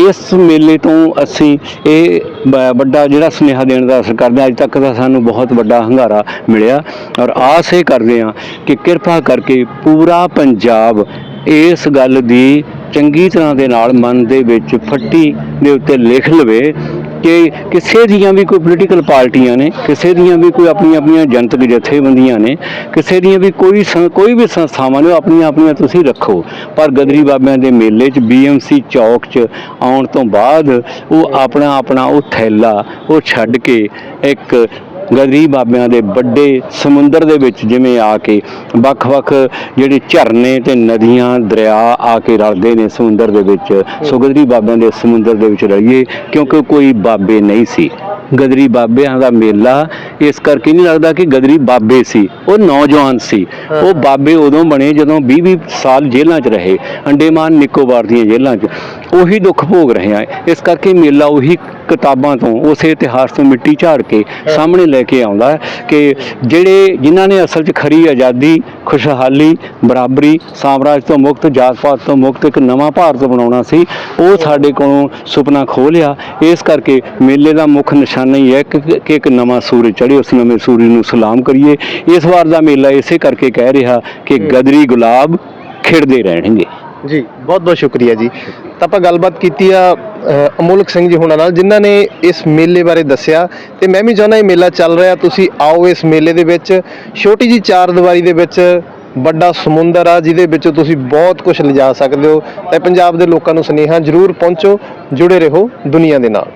A: ਇਸ ਮੇਲੇ ਤੋਂ ਅਸੀਂ ਇਹ ਬ- ਵੱਡਾ ਜਿਹੜਾ ਸੁਨੇਹਾ ਦੇਣ ਦਾ ਅਸਰ ਕਰਦੇ ਹਾਂ, ਅੱਜ ਤੱਕ ਦਾ ਸਾਨੂੰ ਬਹੁਤ ਵੱਡਾ ਹੰਗਾਰਾ ਮਿਲਿਆ ਔਰ ਆਸ ਇਹ ਕਰਦੇ ਹਾਂ ਕਿ ਕਿਰਪਾ ਕਰਕੇ ਪੂਰਾ ਪੰਜਾਬ ਇਸ ਗੱਲ ਦੀ ਚੰਗੀ ਤਰ੍ਹਾਂ ਦੇ ਨਾਲ ਮਨ ਦੇ ਵਿੱਚ ਫੱਟੀ ਦੇ ਉੱਤੇ ਲਿਖ ਲਵੇ ਕਿ ਕਿਸੇ ਦੀਆਂ ਵੀ ਕੋਈ ਪੋਲੀਟੀਕਲ ਪਾਰਟੀਆਂ ਨੇ, ਕਿਸੇ ਦੀਆਂ ਵੀ ਕੋਈ ਆਪਣੀਆਂ ਆਪਣੀਆਂ ਜਨਤਕ ਜਥੇਬੰਦੀਆਂ ਨੇ, ਕਿਸੇ ਦੀਆਂ ਵੀ ਕੋਈ ਸੰ- ਕੋਈ ਵੀ ਸੰਸਥਾਵਾਂ ਨੇ, ਉਹ ਆਪਣੀਆਂ ਆਪਣੀਆਂ ਤੁਸੀਂ ਰੱਖੋ। ਪਰ ਗਦਰੀ ਬਾਬਿਆਂ ਦੇ ਮੇਲੇ 'ਚ ਬੀਐਮਸੀ ਚੌਕ 'ਚ ਆਉਣ ਤੋਂ ਬਾਅਦ ਉਹ ਆਪਣਾ ਆਪਣਾ ਉਹ ਥੈਲਾ ਉਹ ਛੱਡ ਕੇ ਇੱਕ ਗਦਰੀ ਬਾਬਿਆਂ ਦੇ ਵੱਡੇ ਸਮੁੰਦਰ ਦੇ ਵਿੱਚ ਜਿਵੇਂ ਆ ਕੇ ਵੱਖ-ਵੱਖ ਜਿਹੜੇ ਝਰਨੇ ਤੇ ਨਦੀਆਂ ਦਰਿਆ ਆ ਕੇ ਰਲਦੇ ਨੇ ਸਮੁੰਦਰ ਦੇ ਵਿੱਚ। ਸੋ ਗਦਰੀ ਬਾਬਿਆਂ ਦੇ ਸਮੁੰਦਰ ਦੇ ਵਿੱਚ ਰਹੀਏ ਕਿਉਂਕਿ ਕੋਈ ਬਾਬੇ ਨਹੀਂ ਸੀ। ਗਦਰੀ ਬਾਬਿਆਂ ਦਾ ਮੇਲਾ ਇਸ ਕਰਕੇ ਨਹੀਂ ਲੱਗਦਾ ਕਿ ਗਦਰੀ ਬਾਬੇ ਸੀ ਉਹ ਨੌਜਵਾਨ ਸੀ। ਉਹ ਬਾਬੇ ਉਦੋਂ ਬਣੇ ਜਦੋਂ 20-20 ਸਾਲ ਜੇਲ੍ਹਾਂ 'ਚ ਰਹੇ ਅੰਡੇਮਾਨ ਨਿਕੋਬਾਰ ਦੀਆਂ ਜੇਲ੍ਹਾਂ 'ਚ। ਉਹੀ ਦੁੱਖ ਭੋਗ ਰਹੇ ਆ। ਇਸ ਕਰਕੇ ਮੇਲਾ ਉਹੀ ਕਿਤਾਬਾਂ ਤੋਂ ਉਸੇ ਇਤਿਹਾਸ ਤੋਂ ਮਿੱਟੀ ਝਾੜ ਕੇ ਸਾਹਮਣੇ ਲੈ ਕੇ ਆਉਂਦਾ ਹੈ ਕਿ ਜਿਹੜੇ ਜਿਨ੍ਹਾਂ ਨੇ ਅਸਲ 'ਚ ਖਰੀ ਆਜ਼ਾਦੀ ਖੁਸ਼ਹਾਲੀ ਬਰਾਬਰੀ ਸਾਮਰਾਜ ਤੋਂ ਮੁਕਤ ਜਾਤ ਪਾਤ ਤੋਂ ਮੁਕਤ ਇੱਕ ਨਵਾਂ ਭਾਰਤ ਬਣਾਉਣਾ ਸੀ ਉਹ ਸਾਡੇ ਕੋਲੋਂ ਸੁਪਨਾ ਖੋਹ ਲਿਆ। ਇਸ ਕਰਕੇ ਮੇਲੇ ਦਾ ਮੁੱਖ ਨਿਸ਼ਾਨਾ ਹੀ ਹੈ ਕਿ ਇੱਕ ਨਵਾਂ ਸੂਰਜ ਚੜ੍ਹੇ ਉਸ ਨਵੇਂ ਸੂਰਜ ਨੂੰ ਸਲਾਮ ਕਰੀਏ। ਇਸ ਵਾਰ ਦਾ ਮੇਲਾ ਇਸੇ ਕਰਕੇ ਕਹਿ ਰਿਹਾ ਕਿ ਗਦਰੀ ਗੁਲਾਬ ਖਿੜਦੇ ਰਹਿਣਗੇ।
B: ਜੀ। ਬਹੁਤ ਬਹੁਤ ਸ਼ੁਕਰੀਆ ਜੀ। ਤਾਂ ਆਪਾਂ ਗੱਲਬਾਤ ਕੀਤੀ ਆ ਅ, ਅਮੋਲਕ ਸਿੰਘ ਜੀ ਹੁਣਾਂ ਨਾਲ ਜਿਨ੍ਹਾਂ ਨੇ ਇਸ ਮੇਲੇ ਬਾਰੇ ਦੱਸਿਆ। ਤੇ ਮੈਂ ਵੀ ਚਾਹੁੰਦਾ ਇਹ ਮੇਲਾ ਚੱਲ ਰਿਹਾ ਤੁਸੀਂ ਆਓ ਇਸ ਮੇਲੇ ਦੇ ਵਿੱਚ। ਛੋਟੀ ਜੀ ਚਾਰ ਦੀਵਾਰੀ ਦੇ ਵਿੱਚ ਵੱਡਾ ਸਮੁੰਦਰ ਆ ਜਿਹਦੇ ਵਿੱਚ ਤੁਸੀਂ ਬਹੁਤ ਕੁਝ ਲਿਜਾ ਸਕਦੇ ਹੋ। ਤੇ ਪੰਜਾਬ ਦੇ ਲੋਕਾਂ ਨੂੰ ਸੁਨੇਹਾ ਜ਼ਰੂਰ ਪਹੁੰਚੋ ਜੁੜੇ ਰਹੋ ਦੁਨੀਆ ਦੇ ਨਾਲ।